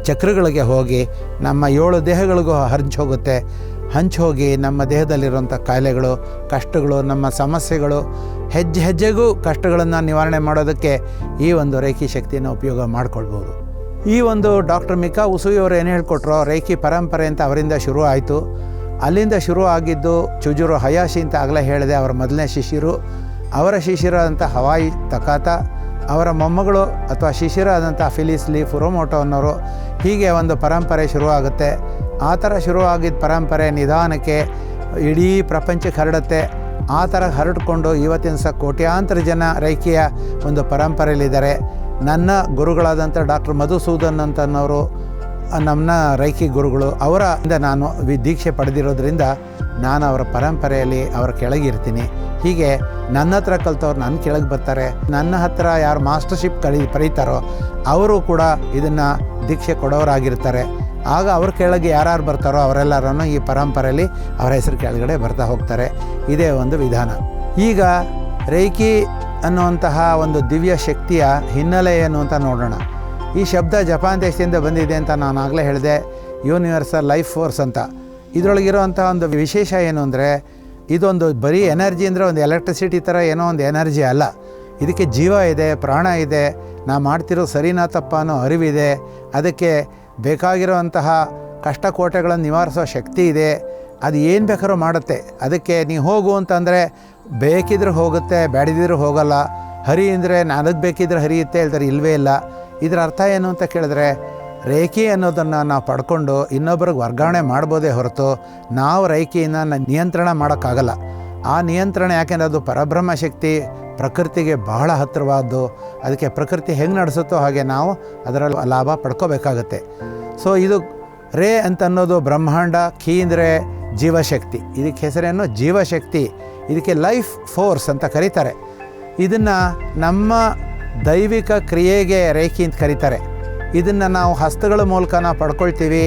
ಚಕ್ರಗಳಿಗೆ ಹೋಗಿ ನಮ್ಮ ಏಳು ದೇಹಗಳಿಗೂ ಹಂಚಿ ಹೋಗುತ್ತೆ. ಹಂಚಿ ಹೋಗಿ ನಮ್ಮ ದೇಹದಲ್ಲಿರುವಂಥ ಕಾಯಿಲೆಗಳು, ಕಷ್ಟಗಳು, ನಮ್ಮ ಸಮಸ್ಯೆಗಳು, ಹೆಜ್ಜೆ ಹೆಜ್ಜೆಗೂ ಕಷ್ಟಗಳನ್ನು ನಿವಾರಣೆ ಮಾಡೋದಕ್ಕೆ ಈ ಒಂದು ರೇಖಿ ಶಕ್ತಿಯನ್ನು ಉಪಯೋಗ ಮಾಡಿಕೊಳ್ಬೋದು. ಈ ಒಂದು ಡಾಕ್ಟರ್ ಮಿಕಾ ಉಸುವಿಯವರು ಏನು ಹೇಳ್ಕೊಟ್ರೋ ರೇಖಿ ಪರಂಪರೆ ಅಂತ ಅವರಿಂದ ಶುರು ಆಯಿತು. ಅಲ್ಲಿಂದ ಶುರು ಆಗಿದ್ದು ಚುಜುರು ಹಯಾಶಿ ಅಂತ ಆಗಲೇ ಹೇಳಿದೆ, ಅವರ ಮೊದಲನೇ ಶಿಷ್ಯರು. ಅವರ ಶಿಷ್ಯರಾದಂಥ ಹವಾಯಿ ತಕಾತ ಅವರ ಮೊಮ್ಮಗಳು ಅಥವಾ ಶಿಶಿರಾದಂಥ ಫಿಲಿಸ್ ಲೀ ಫುರೋಮೋಟೋ ಅನ್ನೋರು ಹೀಗೆ ಒಂದು ಪರಂಪರೆ ಶುರುವಾಗುತ್ತೆ. ಆ ಥರ ಶುರುವಾಗಿದ್ದ ಪರಂಪರೆ ನಿಧಾನಕ್ಕೆ ಇಡೀ ಪ್ರಪಂಚಕ್ಕೆ ಹರಡುತ್ತೆ. ಆ ಥರ ಹರಡಿಕೊಂಡು ಇವತ್ತಿನ ಸಹ ಕೋಟ್ಯಾಂತರ ಜನ ರೈಕಿಯ ಒಂದು ಪರಂಪರೆಯಲ್ಲಿದ್ದಾರೆ. ನನ್ನ ಗುರುಗಳಾದಂಥ ಡಾಕ್ಟರ್ ಮಧುಸೂದನ್ ಅಂತನವರು ನಮ್ಮನ್ನ ರೈಕಿ ಗುರುಗಳು ಅವರಿಂದ ನಾನು ದೀಕ್ಷೆ ಪಡೆದಿರೋದ್ರಿಂದ ನಾನು ಅವರ ಪರಂಪರೆಯಲ್ಲಿ ಅವರ ಕೆಳಗಿರ್ತೀನಿ. ಹೀಗೆ ನನ್ನ ಹತ್ರ ಕಲಿತವ್ರು ನನ್ನ ಕೆಳಗೆ ಬರ್ತಾರೆ. ನನ್ನ ಹತ್ರ ಯಾರು ಮಾಸ್ಟರ್ಶಿಪ್ ಕಲಿ ಪರೀತಾರೋ ಅವರು ಕೂಡ ಇದನ್ನು ದೀಕ್ಷೆ ಕೊಡೋರಾಗಿರ್ತಾರೆ. ಆಗ ಅವ್ರ ಕೆಳಗೆ ಯಾರ್ಯಾರು ಬರ್ತಾರೋ ಅವರೆಲ್ಲರನ್ನು ಈ ಪರಂಪರೆಯಲ್ಲಿ ಅವರ ಹೆಸರು ಕೆಳಗಡೆ ಬರ್ತಾ ಹೋಗ್ತಾರೆ. ಇದೇ ಒಂದು ವಿಧಾನ. ಈಗ ರೈಕಿ ಅನ್ನುವಂತಹ ಒಂದು ದಿವ್ಯ ಶಕ್ತಿಯ ಹಿನ್ನೆಲೆ ಏನು ಅಂತ ನೋಡೋಣ. ಈ ಶಬ್ದ ಜಪಾನ್ ದೇಶದಿಂದ ಬಂದಿದೆ ಅಂತ ನಾನು ಆಗಲೇ ಹೇಳಿದೆ. ಯೂನಿವರ್ಸಲ್ ಲೈಫ್ ಫೋರ್ಸ್ ಅಂತ. ಇದರೊಳಗಿರುವಂಥ ಒಂದು ವಿಶೇಷ ಏನು ಅಂದರೆ, ಇದೊಂದು ಬರೀ ಎನರ್ಜಿ ಅಂದರೆ ಒಂದು ಎಲೆಕ್ಟ್ರಿಸಿಟಿ ಥರ ಏನೋ ಒಂದು ಎನರ್ಜಿ ಅಲ್ಲ. ಇದಕ್ಕೆ ಜೀವ ಇದೆ, ಪ್ರಾಣ ಇದೆ ನಾ ಮಾಡ್ತಿರೋ ಸರಿನಾ ತಪ್ಪ ಅನ್ನೋ ಅರಿವಿದೆ. ಅದಕ್ಕೆ ಬೇಕಾಗಿರುವಂತಹ ಕಷ್ಟಕೋಟೆಗಳನ್ನು ನಿವಾರಿಸೋ ಶಕ್ತಿ ಇದೆ. ಅದು ಏನು ಬೇಕಾದ್ರೂ ಮಾಡುತ್ತೆ. ಅದಕ್ಕೆ ನೀವು ಹೋಗು ಅಂತಂದರೆ, ಬೇಕಿದ್ರೆ ಹೋಗುತ್ತೆ ಬೇಡದಿದ್ರೂ ಹೋಗಲ್ಲ. ಹರಿ ಅಂದರೆ ನನಗೆ ಬೇಕಿದ್ರೆ ಹರಿಯುತ್ತೆ ಹೇಳ್ತಾರೆ ಇಲ್ಲವೇ ಇಲ್ಲ. ಇದರ ಅರ್ಥ ಏನು ಅಂತ ಕೇಳಿದ್ರೆ ರೇಖಿ ಅನ್ನೋದನ್ನು ನಾವು ಪಡ್ಕೊಂಡು ಇನ್ನೊಬ್ರಿಗೆ ವರ್ಗಾವಣೆ ಮಾಡ್ಬೋದೇ ಹೊರತು ನಾವು ರೇಖೆಯನ್ನು ನಿಯಂತ್ರಣ ಮಾಡೋಕ್ಕಾಗಲ್ಲ. ಆ ನಿಯಂತ್ರಣ ಯಾಕೆಂದರೆ ಅದು ಪರಬ್ರಹ್ಮ ಶಕ್ತಿ ಪ್ರಕೃತಿಗೆ ಬಹಳ ಹತ್ತಿರವಾದ್ದು. ಅದಕ್ಕೆ ಪ್ರಕೃತಿ ಹೆಂಗೆ ನಡೆಸುತ್ತೋ ಹಾಗೆ ನಾವು ಅದರಲ್ಲಿ ಲಾಭ ಪಡ್ಕೋಬೇಕಾಗತ್ತೆ. ಸೊ ಇದು ರೇ ಅಂತ ಅನ್ನೋದು ಬ್ರಹ್ಮಾಂಡ ಖೀ ಅಂದರೆ ಜೀವಶಕ್ತಿ. ಇದಕ್ಕೆ ಹೆಸರೇನು? ಜೀವಶಕ್ತಿ. ಇದಕ್ಕೆ ಲೈಫ್ ಫೋರ್ಸ್ ಅಂತ ಕರೀತಾರೆ. ಇದನ್ನು ನಮ್ಮ ದೈವಿಕ ಕ್ರಿಯೆಗೆ ರೇಖಿ ಅಂತ ಕರೀತಾರೆ. ಇದನ್ನು ನಾವು ಹಸ್ತಗಳ ಮೂಲಕ ನಾವು ಪಡ್ಕೊಳ್ತೀವಿ.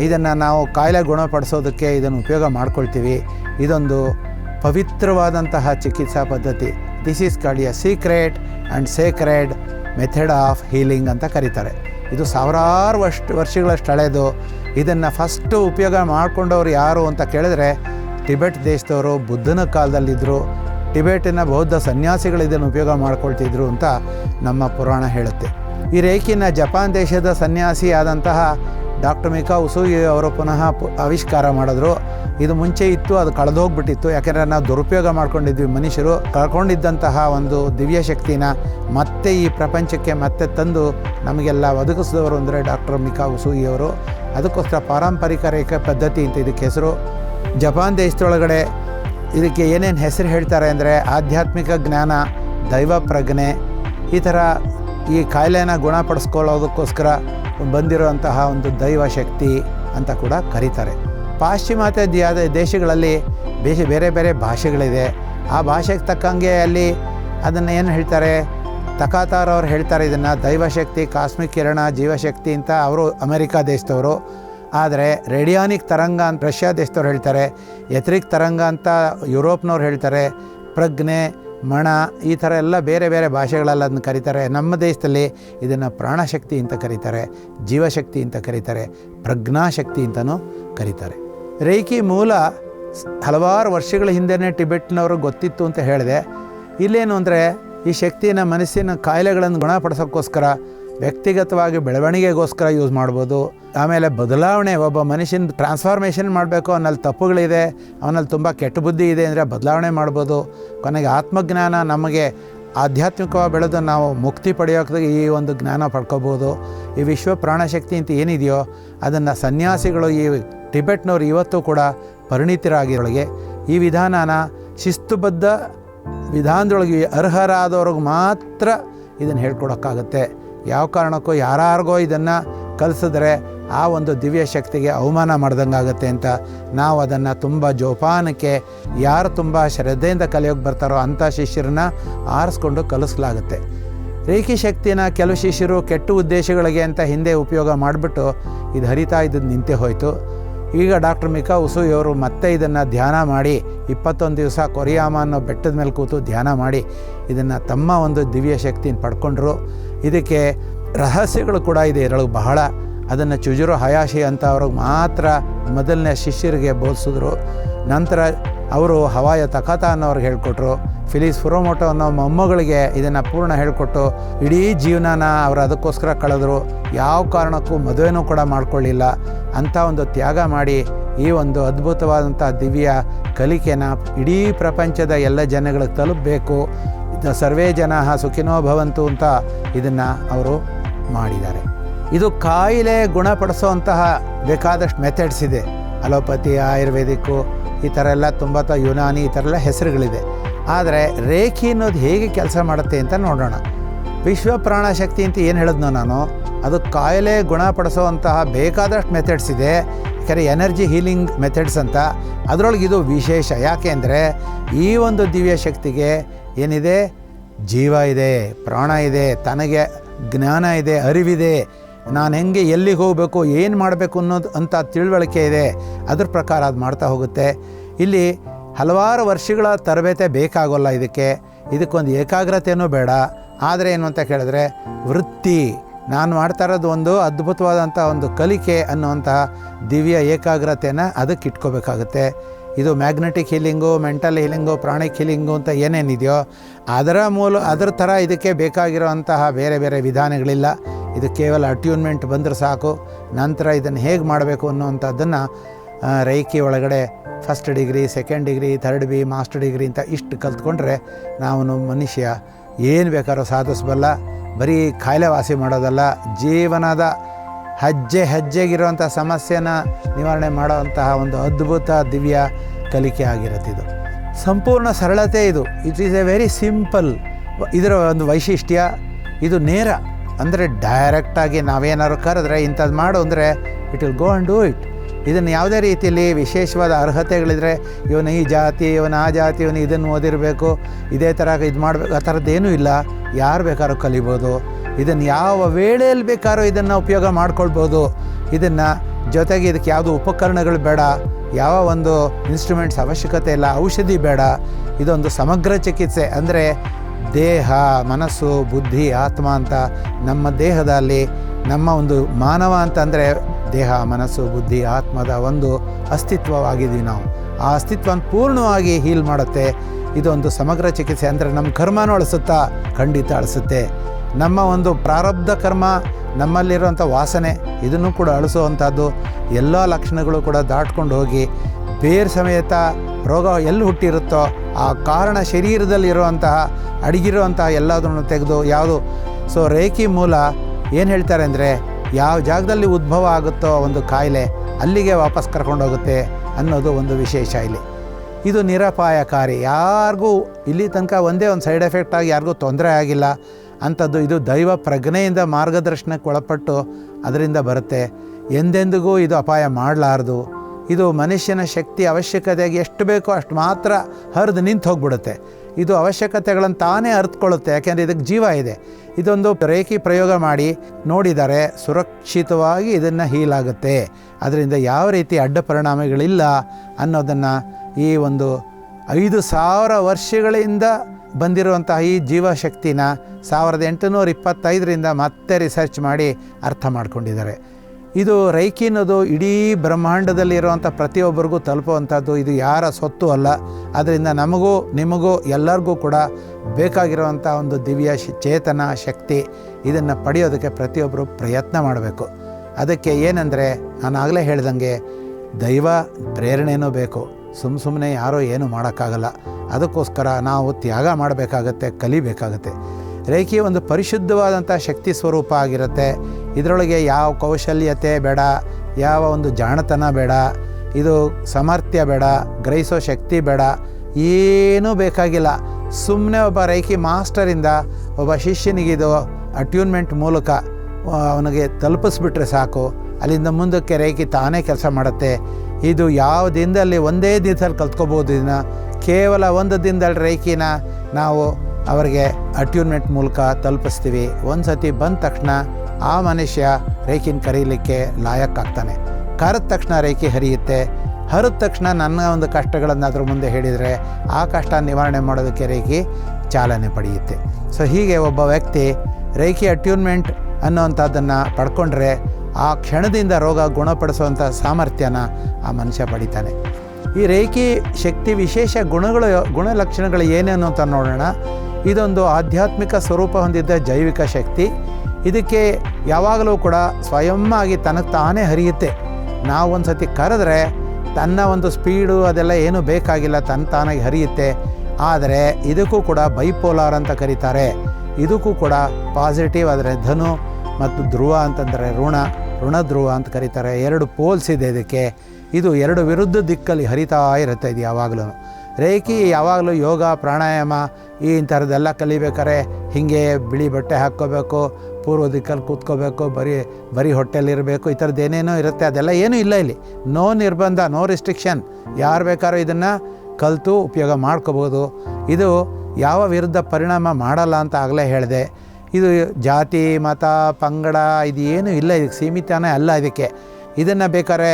ಇದನ್ನು ನಾವು ಕಾಯಿಲೆ ಗುಣಪಡಿಸೋದಕ್ಕೆ ಇದನ್ನು ಉಪಯೋಗ ಮಾಡ್ಕೊಳ್ತೀವಿ. ಇದೊಂದು ಪವಿತ್ರವಾದಂತಹ ಚಿಕಿತ್ಸಾ ಪದ್ಧತಿ. This is called a secret and sacred method of healing ಅಂತ ಕರೀತಾರೆ. ಇದು ಸಾವಿರಾರು ವರ್ಷ, ವರ್ಷಗಳಷ್ಟು ಹಳೆಯದು ಇದನ್ನು ಫಸ್ಟು ಉಪಯೋಗ ಮಾಡಿಕೊಂಡವ್ರು ಯಾರು ಅಂತ ಕೇಳಿದ್ರೆ ಟಿಬೆಟ್ ದೇಶದವರು ಬುದ್ಧನ ಕಾಲದಲ್ಲಿದ್ದರು ಟಿಬೆಟಿನ ಬೌದ್ಧ ಸನ್ಯಾಸಿಗಳು ಇದನ್ನು ಉಪಯೋಗ ಮಾಡ್ಕೊಳ್ತಿದ್ರು ಅಂತ ನಮ್ಮ ಪುರಾಣ ಹೇಳುತ್ತೆ. ಈ ರೇಖಿನ ಜಪಾನ್ ದೇಶದ ಸನ್ಯಾಸಿ ಆದಂತಹ ಡಾಕ್ಟರ್ ಮಿಕಾ ಉಸುಗಿ ಅವರು ಪುನಃ ಆವಿಷ್ಕಾರ ಮಾಡಿದ್ರು. ಇದು ಮುಂಚೆ ಇತ್ತು, ಅದು ಕಳೆದೋಗ್ಬಿಟ್ಟಿತ್ತು. ಯಾಕೆಂದರೆ ನಾವು ದುರುಪಯೋಗ ಮಾಡ್ಕೊಂಡಿದ್ವಿ ಮನುಷ್ಯರು. ಕಳ್ಕೊಂಡಿದ್ದಂತಹ ಒಂದು ದಿವ್ಯ ಶಕ್ತಿನ ಮತ್ತೆ ಈ ಪ್ರಪಂಚಕ್ಕೆ ಮತ್ತೆ ತಂದು ನಮಗೆಲ್ಲ ಒದಗಿಸಿದವರು ಅಂದರೆ ಡಾಕ್ಟರ್ ಮಿಕಾ ಉಸುಗಿ ಅವರು. ಅದಕ್ಕೋಸ್ಕರ ಪಾರಂಪರಿಕ ರೇಖಾ ಪದ್ಧತಿ ಅಂತ ಇದಕ್ಕೆ ಹೆಸರು. ಜಪಾನ್ ದೇಶದೊಳಗಡೆ ಇದಕ್ಕೆ ಏನೇನು ಹೆಸರು ಹೇಳ್ತಾರೆ ಅಂದರೆ ಆಧ್ಯಾತ್ಮಿಕ ಜ್ಞಾನ, ದೈವ ಪ್ರಜ್ಞೆ, ಈ ಥರ ಈ ಕಾಯಿಲೆನ ಗುಣಪಡಿಸ್ಕೊಳ್ಳೋದಕ್ಕೋಸ್ಕರ ಬಂದಿರುವಂತಹ ಒಂದು ದೈವ ಶಕ್ತಿ ಅಂತ ಕೂಡ ಕರೀತಾರೆ. ಪಾಶ್ಚಿಮಾತ್ಯ ದೇಶಗಳಲ್ಲಿ ಬೇರೆ ಬೇರೆ ಬೇರೆ ಭಾಷೆಗಳಿದೆ. ಆ ಭಾಷೆಗೆ ತಕ್ಕಂಗೆ ಅಲ್ಲಿ ಅದನ್ನು ಏನು ಹೇಳ್ತಾರೆ? ತಕಾತಾರ್ ಅವ್ರು ಹೇಳ್ತಾರೆ ಇದನ್ನು ದೈವಶಕ್ತಿ ಕಾಸ್ಮಿಕ್ ಕಿರಣ ಜೀವಶಕ್ತಿ ಅಂತ ಅವರು ಅಮೆರಿಕಾ ದೇಶದವರು. ಆದರೆ ರೇಡಿಯಾನಿಕ್ ತರಂಗ ಅಂತ ರಷ್ಯಾ ದೇಶದವ್ರು ಹೇಳ್ತಾರೆ. ಎಥ್ರಿಕ್ ತರಂಗ ಅಂತ ಯುರೋಪ್ನವ್ರು ಹೇಳ್ತಾರೆ. ಪ್ರಜ್ಞೆ ಮಣ, ಈ ಥರ ಎಲ್ಲ ಬೇರೆ ಬೇರೆ ಭಾಷೆಗಳಲ್ಲಿ ಅದನ್ನು ಕರೀತಾರೆ. ನಮ್ಮ ದೇಶದಲ್ಲಿ ಇದನ್ನು ಪ್ರಾಣಶಕ್ತಿ ಅಂತ ಕರೀತಾರೆ, ಜೀವಶಕ್ತಿ ಅಂತ ಕರೀತಾರೆ, ಪ್ರಜ್ಞಾಶಕ್ತಿ ಅಂತಲೂ ಕರೀತಾರೆ. ರೇಖಿ ಮೂಲ ಹಲವಾರು ವರ್ಷಗಳ ಹಿಂದೆನೇ ಟಿಬೆಟ್ನವರು ಗೊತ್ತಿತ್ತು ಅಂತ ಹೇಳಿದೆ. ಇಲ್ಲೇನು ಅಂದರೆ ಈ ಶಕ್ತಿಯನ್ನು ಮನಸ್ಸಿನ ಕಾಯಿಲೆಗಳನ್ನು ಗುಣಪಡಿಸೋಕ್ಕೋಸ್ಕರ ವ್ಯಕ್ತಿಗತವಾಗಿ ಬೆಳವಣಿಗೆಗೋಸ್ಕರ ಯೂಸ್ ಮಾಡ್ಬೋದು. ಆಮೇಲೆ ಬದಲಾವಣೆ, ಒಬ್ಬ ಮನುಷ್ಯನ ಟ್ರಾನ್ಸ್ಫಾರ್ಮೇಷನ್ ಮಾಡಬೇಕು, ಅವನಲ್ಲಿ ತಪ್ಪುಗಳಿದೆ, ಅವನಲ್ಲಿ ತುಂಬ ಕೆಟ್ಟ ಬುದ್ಧಿ ಇದೆ ಅಂದರೆ ಬದಲಾವಣೆ ಮಾಡ್ಬೋದು. ಕೊನೆಗೆ ಆತ್ಮಜ್ಞಾನ ನಮಗೆ ಆಧ್ಯಾತ್ಮಿಕವಾಗಿ ಬೆಳೆದು ನಾವು ಮುಕ್ತಿ ಪಡೆಯೋಕ್ಕೆ ಈ ಒಂದು ಜ್ಞಾನ ಪಡ್ಕೋಬೋದು. ಈ ವಿಶ್ವ ಪ್ರಾಣಶಕ್ತಿ ಅಂತ ಏನಿದೆಯೋ ಅದನ್ನು ಸನ್ಯಾಸಿಗಳು ಈ ಟಿಬೆಟ್ನವರು ಇವತ್ತು ಕೂಡ ಪರಿಣಿತರಾಗಿರೊಳಗೆ. ಈ ವಿಧಾನನ ಶಿಸ್ತುಬದ್ಧ ವಿಧಾನದೊಳಗೆ ಅರ್ಹರಾದವ್ರಿಗೆ ಮಾತ್ರ ಇದನ್ನು ಹೇಳ್ಕೊಡೋಕ್ಕಾಗತ್ತೆ. ಯಾವ ಕಾರಣಕ್ಕೂ ಯಾರಿಗೋ ಇದನ್ನು ಕಲಿಸಿದ್ರೆ ಆ ಒಂದು ದಿವ್ಯ ಶಕ್ತಿಗೆ ಅವಮಾನ ಮಾಡ್ದಂಗಾಗತ್ತೆ ಅಂತ ನಾವು ಅದನ್ನು ತುಂಬ ಜೋಪಾನಕ್ಕೆ, ಯಾರು ತುಂಬ ಶ್ರದ್ಧೆಯಿಂದ ಕಲಿಯೋಕೆ ಬರ್ತಾರೋ ಅಂಥ ಶಿಷ್ಯರನ್ನ ಆರಿಸ್ಕೊಂಡು ಕಲಿಸ್ಲಾಗುತ್ತೆ. ರೇಖಿ ಶಕ್ತಿನ ಕೆಲವು ಶಿಷ್ಯರು ಕೆಟ್ಟ ಉದ್ದೇಶಗಳಿಗೆ ಅಂತ ಹಿಂದೆ ಉಪಯೋಗ ಮಾಡಿಬಿಟ್ಟು ಇದು ಹರಿತಾ ಇದ್ದದ್ದು ನಿಂತೇ ಹೋಯಿತು. ಈಗ ಡಾಕ್ಟರ್ ಮಿಕಾ ಉಸು ಅವರು ಮತ್ತೆ ಇದನ್ನು ಧ್ಯಾನ ಮಾಡಿ ಇಪ್ಪತ್ತೊಂದು ದಿವಸ ಕೊರಿಯಾಮ ಅನ್ನೋ ಬೆಟ್ಟದ ಮೇಲೆ ಕೂತು ಧ್ಯಾನ ಮಾಡಿ ಇದನ್ನು ತಮ್ಮ ಒಂದು ದಿವ್ಯ ಶಕ್ತಿನ ಪಡ್ಕೊಂಡ್ರು. ಇದಕ್ಕೆ ರಹಸ್ಯಗಳು ಕೂಡ ಇದೆ ಇದರೊಳಗೆ ಬಹಳ. ಅದನ್ನು ಚುಜುರು ಹಯಾಶಿ ಅಂತ ಅವ್ರಿಗೆ ಮಾತ್ರ ಮೊದಲನೇ ಶಿಷ್ಯರಿಗೆ ಬೋಧಿಸಿದ್ರು. ನಂತರ ಅವರು ಹವಾಯ ತಕಾತ ಅನ್ನೋರಿಗೆ ಹೇಳ್ಕೊಟ್ರು, ಫಿಲಿಸ್ ಫುರೋಮೋಟೋ ಅನ್ನೋ ಮೊಮ್ಮಗಳಿಗೆ ಇದನ್ನು ಪೂರ್ಣ ಹೇಳಿಕೊಟ್ಟು ಇಡೀ ಜೀವನನ ಅವರು ಅದಕ್ಕೋಸ್ಕರ ಕಳೆದ್ರು. ಯಾವ ಕಾರಣಕ್ಕೂ ಮದುವೆನೂ ಕೂಡ ಮಾಡಿಕೊಳ್ಳಿಲ್ಲ. ಅಂಥ ಒಂದು ತ್ಯಾಗ ಮಾಡಿ ಈ ಒಂದು ಅದ್ಭುತವಾದಂಥ ದಿವ್ಯ ಕಲಿಕೆನ ಇಡೀ ಪ್ರಪಂಚದ ಎಲ್ಲ ಜನಗಳಿಗೆ ತಲುಪಬೇಕು. ಸರ್ವೇ ಜನ ಸುಖಿನೋ ಭವಂತು ಅಂತ ಇದನ್ನು ಅವರು ಮಾಡಿದ್ದಾರೆ. ಇದು ಕಾಯಿಲೆ ಗುಣಪಡಿಸುವಂತಹ ಬೇಕಾದಷ್ಟು ಮೆಥಡ್ಸ್ ಇದೆ. ಅಲೋಪತಿ, ಆಯುರ್ವೇದಿಕ್ಕು ಈ ಥರ ಎಲ್ಲ ತುಂಬ ಯುನಾನಿ ಈ ಥರ ಎಲ್ಲ ಹೆಸರುಗಳಿದೆ. ಆದರೆ ರೇಖಿ ಅನ್ನೋದು ಹೇಗೆ ಕೆಲಸ ಮಾಡುತ್ತೆ ಅಂತ ನೋಡೋಣ. ವಿಶ್ವ ಪ್ರಾಣಶಕ್ತಿ ಅಂತ ಏನು ಹೇಳಿದ್ನೋ ನಾನು, ಅದು ಕಾಯಿಲೆ ಗುಣಪಡಿಸುವಂತಹ ಬೇಕಾದಷ್ಟು ಮೆಥಡ್ಸ್ ಇದೆ. ಯಾಕಂದರೆ ಎನರ್ಜಿ ಹೀಲಿಂಗ್ ಮೆಥಡ್ಸ್ ಅಂತ. ಅದರೊಳಗೆ ಇದು ವಿಶೇಷ. ಯಾಕೆ ಅಂದರೆ ಈ ಒಂದು ದಿವ್ಯ ಶಕ್ತಿಗೆ ಏನಿದೆ? ಜೀವ ಇದೆ, ಪ್ರಾಣ ಇದೆ, ತನಗೆ ಜ್ಞಾನ ಇದೆ, ಅರಿವಿದೆ. ನಾನು ಹೆಂಗೆ ಎಲ್ಲಿಗೆ ಹೋಗಬೇಕು, ಏನು ಮಾಡಬೇಕು ಅನ್ನೋದು ಅಂತ ತಿಳುವಳಿಕೆ ಇದೆ. ಅದ್ರ ಪ್ರಕಾರ ಅದು ಮಾಡ್ತಾ ಹೋಗುತ್ತೆ. ಇಲ್ಲಿ ಹಲವಾರು ವರ್ಷಗಳ ತರಬೇತಿ ಬೇಕಾಗೋಲ್ಲ ಇದಕ್ಕೆ. ಇದಕ್ಕೊಂದು ಏಕಾಗ್ರತೆಯೂ ಬೇಡ. ಆದರೆ ಏನು ಅಂತ ಕೇಳಿದ್ರೆ, ವೃತ್ತಿ. ನಾನು ಮಾಡ್ತಾ ಇರೋದು ಒಂದು ಅದ್ಭುತವಾದಂಥ ಒಂದು ಕಲಿಕೆ ಅನ್ನುವಂತಹ ದಿವ್ಯ ಏಕಾಗ್ರತೆನ ಅದಕ್ಕೆ ಇಟ್ಕೋಬೇಕಾಗುತ್ತೆ. ಇದು magnetic healing, mental healing, pranic healing ಅಂತ ಏನೇನಿದೆಯೋ, ಅದರ ಮೂಲ, ಅದರ ಥರ ಇದಕ್ಕೆ ಬೇಕಾಗಿರುವಂತಹ ಬೇರೆ ಬೇರೆ ವಿಧಾನಗಳಿಲ್ಲ. ಇದು ಕೇವಲ ಅಟ್ಯೂನ್ಮೆಂಟ್ ಬಂದರೆ ಸಾಕು, ನಂತರ ಇದನ್ನು ಹೇಗೆ ಮಾಡಬೇಕು ಅನ್ನುವಂಥದ್ದನ್ನು ರೈಕಿ ಒಳಗಡೆ first degree second degree third B master degree ಅಂತ ಇಷ್ಟು ಕಲ್ತ್ಕೊಂಡ್ರೆ ನಾವು ಮನುಷ್ಯ ಏನು ಬೇಕಾದ್ರೂ ಸಾಧಿಸಬಲ್ಲ, ಬರೀ ಕಾಯಿಲೆ ವಾಸಿ ಮಾಡೋದಲ್ಲ, ಜೀವನದ ಹೆಜ್ಜೆ ಹೆಜ್ಜೆಗಿರುವಂಥ ಸಮಸ್ಯೆನ ನಿವಾರಣೆ ಮಾಡುವಂತಹ ಒಂದು ಅದ್ಭುತ ದಿವ್ಯ ಕಲಿಕೆ ಆಗಿರುತ್ತೆ ಇದು. ಸಂಪೂರ್ಣ ಸರಳತೆ ಇದು. It is a very simple ಇದರ ಒಂದು ವೈಶಿಷ್ಟ್ಯ, ಇದು ನೇರ. ಅಂದರೆ ಡೈರೆಕ್ಟಾಗಿ ನಾವೇನಾದ್ರು ಕರೆದ್ರೆ ಇಂಥದ್ದು ಮಾಡು ಅಂದರೆ it will go and do it ಇದನ್ನು ಯಾವುದೇ ರೀತಿಯಲ್ಲಿ ವಿಶೇಷವಾದ ಅರ್ಹತೆಗಳಿದ್ರೆ ಇವನು ಈ ಜಾತಿ, ಇವನು ಆ ಜಾತಿ, ಇವನು ಇದನ್ನು ಓದಿರಬೇಕು, ಇದೇ ಥರ ಇದು ಮಾಡಬೇಕು, ಆ ಥರದ್ದೇನೂ ಇಲ್ಲ. ಯಾರು ಬೇಕಾದ್ರೂ ಕಲಿಬೋದು. ಇದನ್ನು ಯಾವ ವೇಳೆಯಲ್ಲಿ ಬೇಕಾದ್ರೂ ಇದನ್ನು ಉಪಯೋಗ ಮಾಡ್ಕೊಳ್ಬೋದು. ಇದನ್ನು ಜೊತೆಗೆ ಇದಕ್ಕೆ ಯಾವುದು ಉಪಕರಣಗಳು ಬೇಡ, ಯಾವ ಒಂದು ಇನ್ಸ್ಟ್ರೂಮೆಂಟ್ಸ್ ಅವಶ್ಯಕತೆ ಇಲ್ಲ, ಔಷಧಿ ಬೇಡ. ಇದೊಂದು ಸಮಗ್ರ ಚಿಕಿತ್ಸೆ. ಅಂದರೆ ದೇಹ, ಮನಸ್ಸು, ಬುದ್ಧಿ, ಆತ್ಮ ಅಂತ ನಮ್ಮ ದೇಹದಲ್ಲಿ ನಮ್ಮ ಒಂದು ಮಾನವ ಅಂತಂದರೆ ದೇಹ, ಮನಸ್ಸು, ಬುದ್ಧಿ, ಆತ್ಮದ ಒಂದು ಅಸ್ತಿತ್ವವಾಗಿದ್ದೀವಿ ನಾವು. ಆ ಅಸ್ತಿತ್ವವನ್ನು ಪೂರ್ಣವಾಗಿ ಹೀಲ್ ಮಾಡುತ್ತೆ. ಇದೊಂದು ಸಮಗ್ರ ಚಿಕಿತ್ಸೆ ಅಂದರೆ ನಮ್ಮ ಕರ್ಮನೂ ಅಳಿಸುತ್ತಾ ಖಂಡಿತ ಅಳಿಸುತ್ತೆ. ನಮ್ಮ ಒಂದು ಪ್ರಾರಬ್ಧ ಕರ್ಮ, ನಮ್ಮಲ್ಲಿರುವಂಥ ವಾಸನೆ, ಇದನ್ನು ಕೂಡ ಅಳಿಸುವಂಥದ್ದು. ಎಲ್ಲ ಲಕ್ಷಣಗಳು ಕೂಡ ದಾಟ್ಕೊಂಡು ಹೋಗಿ, ಬೇರ್ ಸಮೇತ ರೋಗ ಎಲ್ಲಿ ಹುಟ್ಟಿರುತ್ತೋ, ಆ ಕಾರಣ ಶರೀರದಲ್ಲಿರುವಂತಹ, ಅಡಗಿರುವಂತಹ ಎಲ್ಲದನ್ನು ತೆಗೆದು ಯಾವುದು, ಸೊ ರೇಖಿ ಮೂಲ ಏನು ಹೇಳ್ತಾರೆ ಅಂದರೆ, ಯಾವ ಜಾಗದಲ್ಲಿ ಉದ್ಭವ ಆಗುತ್ತೋ ಒಂದು ಕಾಯಿಲೆ, ಅಲ್ಲಿಗೆ ವಾಪಸ್ ಕರ್ಕೊಂಡು ಹೋಗುತ್ತೆ ಅನ್ನೋದು ಒಂದು ವಿಶೇಷ ಇಲ್ಲಿ. ಇದು ನಿರಪಾಯಕಾರಿ. ಯಾರಿಗೂ ಇಲ್ಲಿ ತನಕ ಒಂದೇ ಒಂದು ಸೈಡ್ ಎಫೆಕ್ಟ್ ಆಗಿ ಯಾರಿಗೂ ತೊಂದರೆ ಆಗಿಲ್ಲ. ಅಂಥದ್ದು ಇದು ದೈವ ಪ್ರಜ್ಞೆಯಿಂದ ಮಾರ್ಗದರ್ಶನಕ್ಕೆ ಒಳಪಟ್ಟು ಅದರಿಂದ ಬರುತ್ತೆ. ಎಂದೆಂದಿಗೂ ಇದು ಅಪಾಯ ಮಾಡಲಾರ್ದು. ಇದು ಮನುಷ್ಯನ ಶಕ್ತಿ ಅವಶ್ಯಕತೆಗೆ ಎಷ್ಟು ಬೇಕೋ ಅಷ್ಟು ಮಾತ್ರ ಹರಿದು ನಿಂತು ಹೋಗ್ಬಿಡುತ್ತೆ. ಇದು ಅವಶ್ಯಕತೆಗಳನ್ನು ತಾನೇ ಅರ್ಥಕೊಳ್ಳುತ್ತೆ ಯಾಕೆಂದರೆ ಇದಕ್ಕೆ ಜೀವ ಇದೆ. ಇದೊಂದು ರೇಖಿ ಪ್ರಯೋಗ ಮಾಡಿ ನೋಡಿದರೆ ಸುರಕ್ಷಿತವಾಗಿ ಇದನ್ನು ಹೀಲಾಗುತ್ತೆ ಅದರಿಂದ ಯಾವ ರೀತಿ ಅಡ್ಡ ಪರಿಣಾಮಗಳಿಲ್ಲ ಅನ್ನೋದನ್ನು ಈ ಒಂದು ಐದು ಸಾವಿರ ವರ್ಷಗಳಿಂದ ಬಂದಿರುವಂತಹ ಈ ಜೀವಶಕ್ತಿನ ಸಾವಿರದ ಎಂಟುನೂರ ಇಪ್ಪತ್ತೈದರಿಂದ ಮತ್ತೆ ರಿಸರ್ಚ್ ಮಾಡಿ ಅರ್ಥ ಮಾಡಿಕೊಂಡಿದ್ದಾರೆ. ಇದು ರೈಕಿ ಅನ್ನೋದು ಇಡೀ ಬ್ರಹ್ಮಾಂಡದಲ್ಲಿರುವಂಥ ಪ್ರತಿಯೊಬ್ಬರಿಗೂ ತಲುಪುವಂಥದ್ದು. ಇದು ಯಾರ ಸೊತ್ತು ಅಲ್ಲ. ಅದರಿಂದ ನಮಗೂ, ನಿಮಗೂ, ಎಲ್ಲರಿಗೂ ಕೂಡ ಬೇಕಾಗಿರುವಂಥ ಒಂದು ದಿವ್ಯ ಚೇತನ ಶಕ್ತಿ ಇದನ್ನು ಪಡೆಯೋದಕ್ಕೆ ಪ್ರತಿಯೊಬ್ಬರು ಪ್ರಯತ್ನ ಮಾಡಬೇಕು. ಅದಕ್ಕೆ ಏನಂದರೆ ನಾನು ಆಗಲೇ ಹೇಳ್ದಂಗೆ ದೈವ ಪ್ರೇರಣೆಯೂ ಬೇಕು. ಸುಮ್ಮ ಸುಮ್ಮನೆ ಯಾರೋ ಏನೂ ಮಾಡೋಕ್ಕಾಗಲ್ಲ. ಅದಕ್ಕೋಸ್ಕರ ನಾವು ತ್ಯಾಗ ಮಾಡಬೇಕಾಗತ್ತೆ, ಕಲಿಬೇಕಾಗತ್ತೆ. ರೇಖಿ ಒಂದು ಪರಿಶುದ್ಧವಾದಂಥ ಶಕ್ತಿ ಸ್ವರೂಪ ಆಗಿರುತ್ತೆ. ಇದರೊಳಗೆ ಯಾವ ಕೌಶಲ್ಯತೆ ಬೇಡ, ಯಾವ ಒಂದು ಜಾಣತನ ಬೇಡ, ಇದು ಸಾಮರ್ಥ್ಯ ಬೇಡ, ಗ್ರಹಿಸೋ ಶಕ್ತಿ ಬೇಡ, ಏನೂ ಬೇಕಾಗಿಲ್ಲ. ಸುಮ್ಮನೆ ಒಬ್ಬ ರೈಕಿ ಮಾಸ್ಟರಿಂದ ಒಬ್ಬ ಶಿಷ್ಯನಿಗಿದು ಅಟ್ಯೂನ್ಮೆಂಟ್ ಮೂಲಕ ಅವನಿಗೆ ತಲುಪಿಸ್ಬಿಟ್ರೆ ಸಾಕು. ಅಲ್ಲಿಂದ ಮುಂದಕ್ಕೆ ರೇಖಿ ತಾನೇ ಕೆಲಸ ಮಾಡುತ್ತೆ. ಇದು ಯಾವ ದಿನದಲ್ಲಿ ಒಂದೇ ದಿನದಲ್ಲಿ ಕಲ್ತ್ಕೋಬೋದು ಇದನ್ನ? ಕೇವಲ ಒಂದು ದಿನದಲ್ಲಿ ರೇಖಿನ ನಾವು ಅವರಿಗೆ ಅಟ್ಯೂನ್ಮೆಂಟ್ ಮೂಲಕ ತಲುಪಿಸ್ತೀವಿ. ಒಂದು ಸತಿ ಬಂದ ತಕ್ಷಣ ಆ ಮನುಷ್ಯ ರೇಖಿನ ಕರೀಲಿಕ್ಕೆ ಲಾಯಕ್ಕಾಗ್ತಾನೆ. ಕರೆದ ತಕ್ಷಣ ರೇಖೆ ಹರಿಯುತ್ತೆ. ಹರಿದ ತಕ್ಷಣ ನನ್ನ ಒಂದು ಕಷ್ಟಗಳನ್ನು ಅದ್ರ ಮುಂದೆ ಹೇಳಿದರೆ ಆ ಕಷ್ಟ ನಿವಾರಣೆ ಮಾಡೋದಕ್ಕೆ ರೇಖಿ ಚಾಲನೆ ಪಡೆಯುತ್ತೆ. ಸೊ ಹೀಗೆ ಒಬ್ಬ ವ್ಯಕ್ತಿ ರೇಖಿ ಅಟ್ಯೂನ್ಮೆಂಟ್ ಅನ್ನೋವಂಥದ್ದನ್ನು ಪಡ್ಕೊಂಡ್ರೆ ಆ ಕ್ಷಣದಿಂದ ರೋಗ ಗುಣಪಡಿಸುವಂಥ ಸಾಮರ್ಥ್ಯನ ಆ ಮನುಷ್ಯ ಪಡಿತಾನೆ. ಈ ರೇಖಿ ಶಕ್ತಿ ವಿಶೇಷ ಗುಣಗಳು, ಗುಣಲಕ್ಷಣಗಳು ಏನೇನು ಅಂತ ನೋಡೋಣ. ಇದೊಂದು ಆಧ್ಯಾತ್ಮಿಕ ಸ್ವರೂಪ ಹೊಂದಿದ್ದ ಜೈವಿಕ ಶಕ್ತಿ. ಇದಕ್ಕೆ ಯಾವಾಗಲೂ ಕೂಡ ಸ್ವಯಂ ಆಗಿ ತನಗೆ ತಾನೇ ಹರಿಯುತ್ತೆ. ನಾವು ಒಂದು ಸತಿ ಕರೆದ್ರೆ ತನ್ನ ಒಂದು ಸ್ಪೀಡು ಅದೆಲ್ಲ ಏನೂ ಬೇಕಾಗಿಲ್ಲ ತನ್ನ ತಾನಾಗಿ ಹರಿಯುತ್ತೆ. ಆದರೆ ಇದಕ್ಕೂ ಕೂಡ ಬೈಪೋಲಾರ್ ಅಂತ ಕರೀತಾರೆ. ಇದಕ್ಕೂ ಕೂಡ ಪಾಸಿಟಿವ್ ಆದರೆ ಧನು ಮತ್ತು ಧ್ರುವ ಅಂತಂದರೆ ಋಣ ಋಣ ಧ್ರುವ ಅಂತ ಕರೀತಾರೆ. ಎರಡು ಪೋಲ್ಸ್ ಇದೆ ಇದಕ್ಕೆ. ಇದು ಎರಡು ವಿರುದ್ಧ ದಿಕ್ಕಲ್ಲಿ ಹರಿತಾ ಇರುತ್ತೆ ಇದು ಯಾವಾಗಲೂ. ರೇಖಿ ಯಾವಾಗಲೂ ಯೋಗ, ಪ್ರಾಣಾಯಾಮ ಈ ಥರದ್ದೆಲ್ಲ ಕಲಿಬೇಕಾರೆ ಹೀಗೆ ಬಿಳಿ ಬಟ್ಟೆ ಹಾಕ್ಕೋಬೇಕು, ಪೂರ್ವ ದಿಕ್ಕಲ್ಲಿ ಕೂತ್ಕೋಬೇಕು, ಬರೀ ಬರೀ ಹೊಟ್ಟೆಲಿರಬೇಕು ಈ ಥರದ್ದು ಏನೇನೋ ಇರುತ್ತೆ. ಅದೆಲ್ಲ ಏನೂ ಇಲ್ಲ ಇಲ್ಲಿ. ನೋ ನಿರ್ಬಂಧ, ನೋ ರಿಸ್ಟ್ರಿಕ್ಷನ್. ಯಾರು ಬೇಕಾದ್ರೂ ಇದನ್ನು ಕಲಿತು ಉಪಯೋಗ ಮಾಡ್ಕೋಬೋದು. ಇದು ಯಾವ ವಿರುದ್ಧ ಪರಿಣಾಮ ಮಾಡಲ್ಲ ಅಂತ ಆಗಲೇ ಹೇಳಿದೆ. ಇದು ಜಾತಿ, ಮತ, ಪಂಗಡ ಇದು ಏನೂ ಇಲ್ಲ, ಇದಕ್ಕೆ ಸೀಮಿತನೇ ಅಲ್ಲ ಇದಕ್ಕೆ. ಇದನ್ನು ಬೇಕಾದ್ರೆ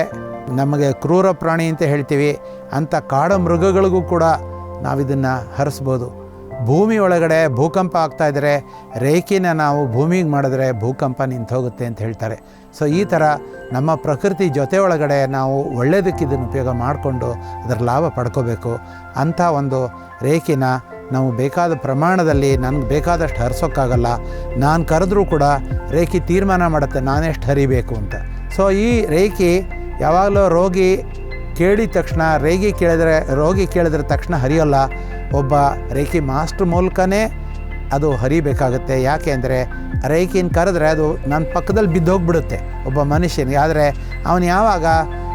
ನಮಗೆ ಕ್ರೂರ ಪ್ರಾಣಿ ಅಂತ ಹೇಳ್ತೀವಿ. ಅಂಥ ಕಾಡು ಮೃಗಗಳಿಗೂ ಕೂಡ ನಾವಿದನ್ನು ಹರಿಸ್ಬೋದು. ಭೂಮಿ ಒಳಗಡೆ ಭೂಕಂಪ ಆಗ್ತಾ ಇದ್ದರೆ ರೇಖಿನ ನಾವು ಭೂಮಿಗೆ ಮಾಡಿದ್ರೆ ಭೂಕಂಪ ನಿಂತು ಹೋಗುತ್ತೆ ಅಂತ ಹೇಳ್ತಾರೆ. ಸೊ ಈ ಥರ ನಮ್ಮ ಪ್ರಕೃತಿ ಜೊತೆ ಒಳಗಡೆ ನಾವು ಒಳ್ಳೆಯದಕ್ಕೆ ಇದನ್ನು ಉಪಯೋಗ ಮಾಡಿಕೊಂಡು ಅದರ ಲಾಭ ಪಡ್ಕೋಬೇಕು. ಅಂಥ ಒಂದು ರೇಖಿನ ನಾವು ಬೇಕಾದ ಪ್ರಮಾಣದಲ್ಲಿ ನನಗೆ ಬೇಕಾದಷ್ಟು ಹರಿಸೋಕ್ಕಾಗಲ್ಲ. ನಾನು ಕರೆದ್ರೂ ಕೂಡ ರೇಖಿ ತೀರ್ಮಾನ ಮಾಡುತ್ತೆ ನಾನೆಷ್ಟು ಹರಿಬೇಕು ಅಂತ. ಸೊ ಈ ರೇಖಿ ಯಾವಾಗಲೂ ರೋಗಿ ಕೇಳಿದ ತಕ್ಷಣ, ರೇಗಿ ಕೇಳಿದ್ರೆ, ರೋಗಿ ಕೇಳಿದ್ರೆ ತಕ್ಷಣ ಹರಿಯೋಲ್ಲ. ಒಬ್ಬ ರೇಖಿ ಮಾಸ್ಟ್ರ್ ಮೂಲಕನೇ ಅದು ಹರಿಬೇಕಾಗುತ್ತೆ. ಯಾಕೆ ಅಂದರೆ, ರೇಖಿನ ಕರೆದ್ರೆ ಅದು ನನ್ನ ಪಕ್ಕದಲ್ಲಿ ಬಿದ್ದೋಗ್ಬಿಡುತ್ತೆ ಒಬ್ಬ ಮನುಷ್ಯನಿಗೆ. ಆದರೆ, ಅವನು ಯಾವಾಗ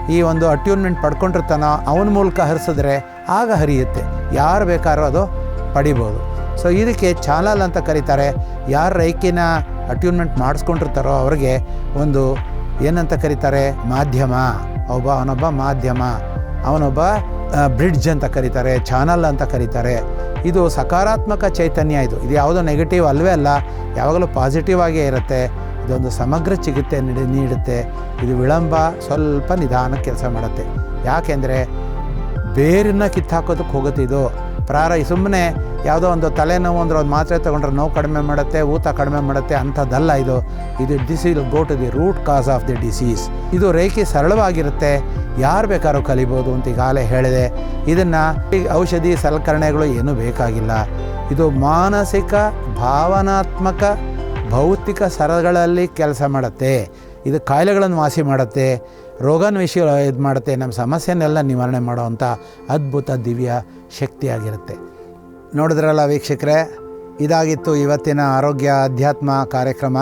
ಈ ಒಂದು ಅಟ್ಯೂನ್ಮೆಂಟ್ ಪಡ್ಕೊಂಡಿರ್ತಾನೋ, ಅವನ ಮೂಲಕ ಹರಿಸಿದ್ರೆ ಆಗ ಹರಿಯುತ್ತೆ. ಯಾರು ಬೇಕಾದ್ರೂ ಅದು ಪಡಿಬೋದು. ಸೊ ಇದಕ್ಕೆ ಚಾನಲ್ ಅಂತ ಕರೀತಾರೆ. ಯಾರು ರೈಕಿನ ಅಟ್ಯೂನ್ಮೆಂಟ್ ಮಾಡಿಸ್ಕೊಂಡಿರ್ತಾರೋ ಅವ್ರಿಗೆ ಒಂದು ಏನಂತ ಕರೀತಾರೆ? ಮಾಧ್ಯಮ. ಒಬ್ಬ ಅವನೊಬ್ಬ ಮಾಧ್ಯಮ. ಅವನೊಬ್ಬ ಬ್ರಿಡ್ಜ್ ಅಂತ ಕರೀತಾರೆ, ಚಾನಲ್ ಅಂತ ಕರೀತಾರೆ. ಇದು ಸಕಾರಾತ್ಮಕ ಚೈತನ್ಯ ಇದು. ಇದು ಯಾವುದೋ ನೆಗೆಟಿವ್ ಅಲ್ವೇ ಅಲ್ಲ, ಯಾವಾಗಲೂ ಪಾಸಿಟಿವ್ ಆಗೇ ಇರುತ್ತೆ. ಇದೊಂದು ಸಮಗ್ರ ಚಿಕಿತ್ಸೆ ನೀಡಿ, ನೀಡುತ್ತೆ. ಇದು ವಿಳಂಬ, ಸ್ವಲ್ಪ ನಿಧಾನ ಕೆಲಸ ಮಾಡುತ್ತೆ. ಯಾಕೆಂದರೆ ಬೇರನ್ನ ಕಿತ್ತಾಕೋದಕ್ಕೆ ಹೋಗುತ್ತೆ ಇದು. ಪ್ರಾರ ಸುಮ್ಮನೆ ಯಾವುದೋ ಒಂದು ತಲೆನೋವು ಅಂದ್ರೆ ಒಂದು ಮಾತ್ರೆ ತೊಗೊಂಡ್ರೆ ನೋವು ಕಡಿಮೆ ಮಾಡುತ್ತೆ, ಊತ ಕಡಿಮೆ ಮಾಡುತ್ತೆ ಅಂಥದ್ದಲ್ಲ ಇದು. ಇದು this will go to the root cause of the disease ಇದು ರೇಖೆ ಸರಳವಾಗಿರುತ್ತೆ. ಯಾರು ಬೇಕಾದ್ರೂ ಕಲಿಬೋದು ಅಂತ ಈಗಾಗಲೇ ಹೇಳಿದೆ. ಇದನ್ನು ಔಷಧಿ ಸಲಕರಣೆಗಳು ಏನೂ ಬೇಕಾಗಿಲ್ಲ. ಇದು ಮಾನಸಿಕ, ಭಾವನಾತ್ಮಕ, ಭೌತಿಕ ಸರಗಳಲ್ಲಿ ಕೆಲಸ ಮಾಡುತ್ತೆ. ಇದು ಕಾಯಿಲೆಗಳನ್ನು ವಾಸಿ ಮಾಡುತ್ತೆ. ರೋಗನ ವಿಷಯ ಇದು ಮಾಡುತ್ತೆ, ನಮ್ಮ ಸಮಸ್ಯೆನೆಲ್ಲ ನಿವಾರಣೆ ಮಾಡುವಂಥ ಅದ್ಭುತ ದಿವ್ಯ ಶಕ್ತಿಯಾಗಿರುತ್ತೆ. ನೋಡಿದ್ರಲ್ಲ ವೀಕ್ಷಕರೇ, ಇದಾಗಿತ್ತು ಇವತ್ತಿನ ಆರೋಗ್ಯ ಅಧ್ಯಾತ್ಮ ಕಾರ್ಯಕ್ರಮ.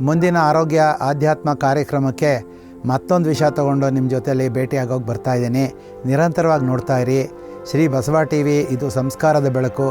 ಮುಂದಿನ ಆರೋಗ್ಯ ಆಧ್ಯಾತ್ಮ ಕಾರ್ಯಕ್ರಮಕ್ಕೆ ಮತ್ತೊಂದು ವಿಷಯ ತಗೊಂಡು ನಿಮ್ಮ ಜೊತೆಯಲ್ಲಿ ಭೇಟಿಯಾಗೋಗಿ ಬರ್ತಾಯಿದ್ದೀನಿ ನಿರಂತರವಾಗಿ ನೋಡ್ತಾ ಇರಿ. ಶ್ರೀ ಬಸವ ಟಿ ವಿ ಇದು ಸಂಸ್ಕಾರದ ಬೆಳಕು.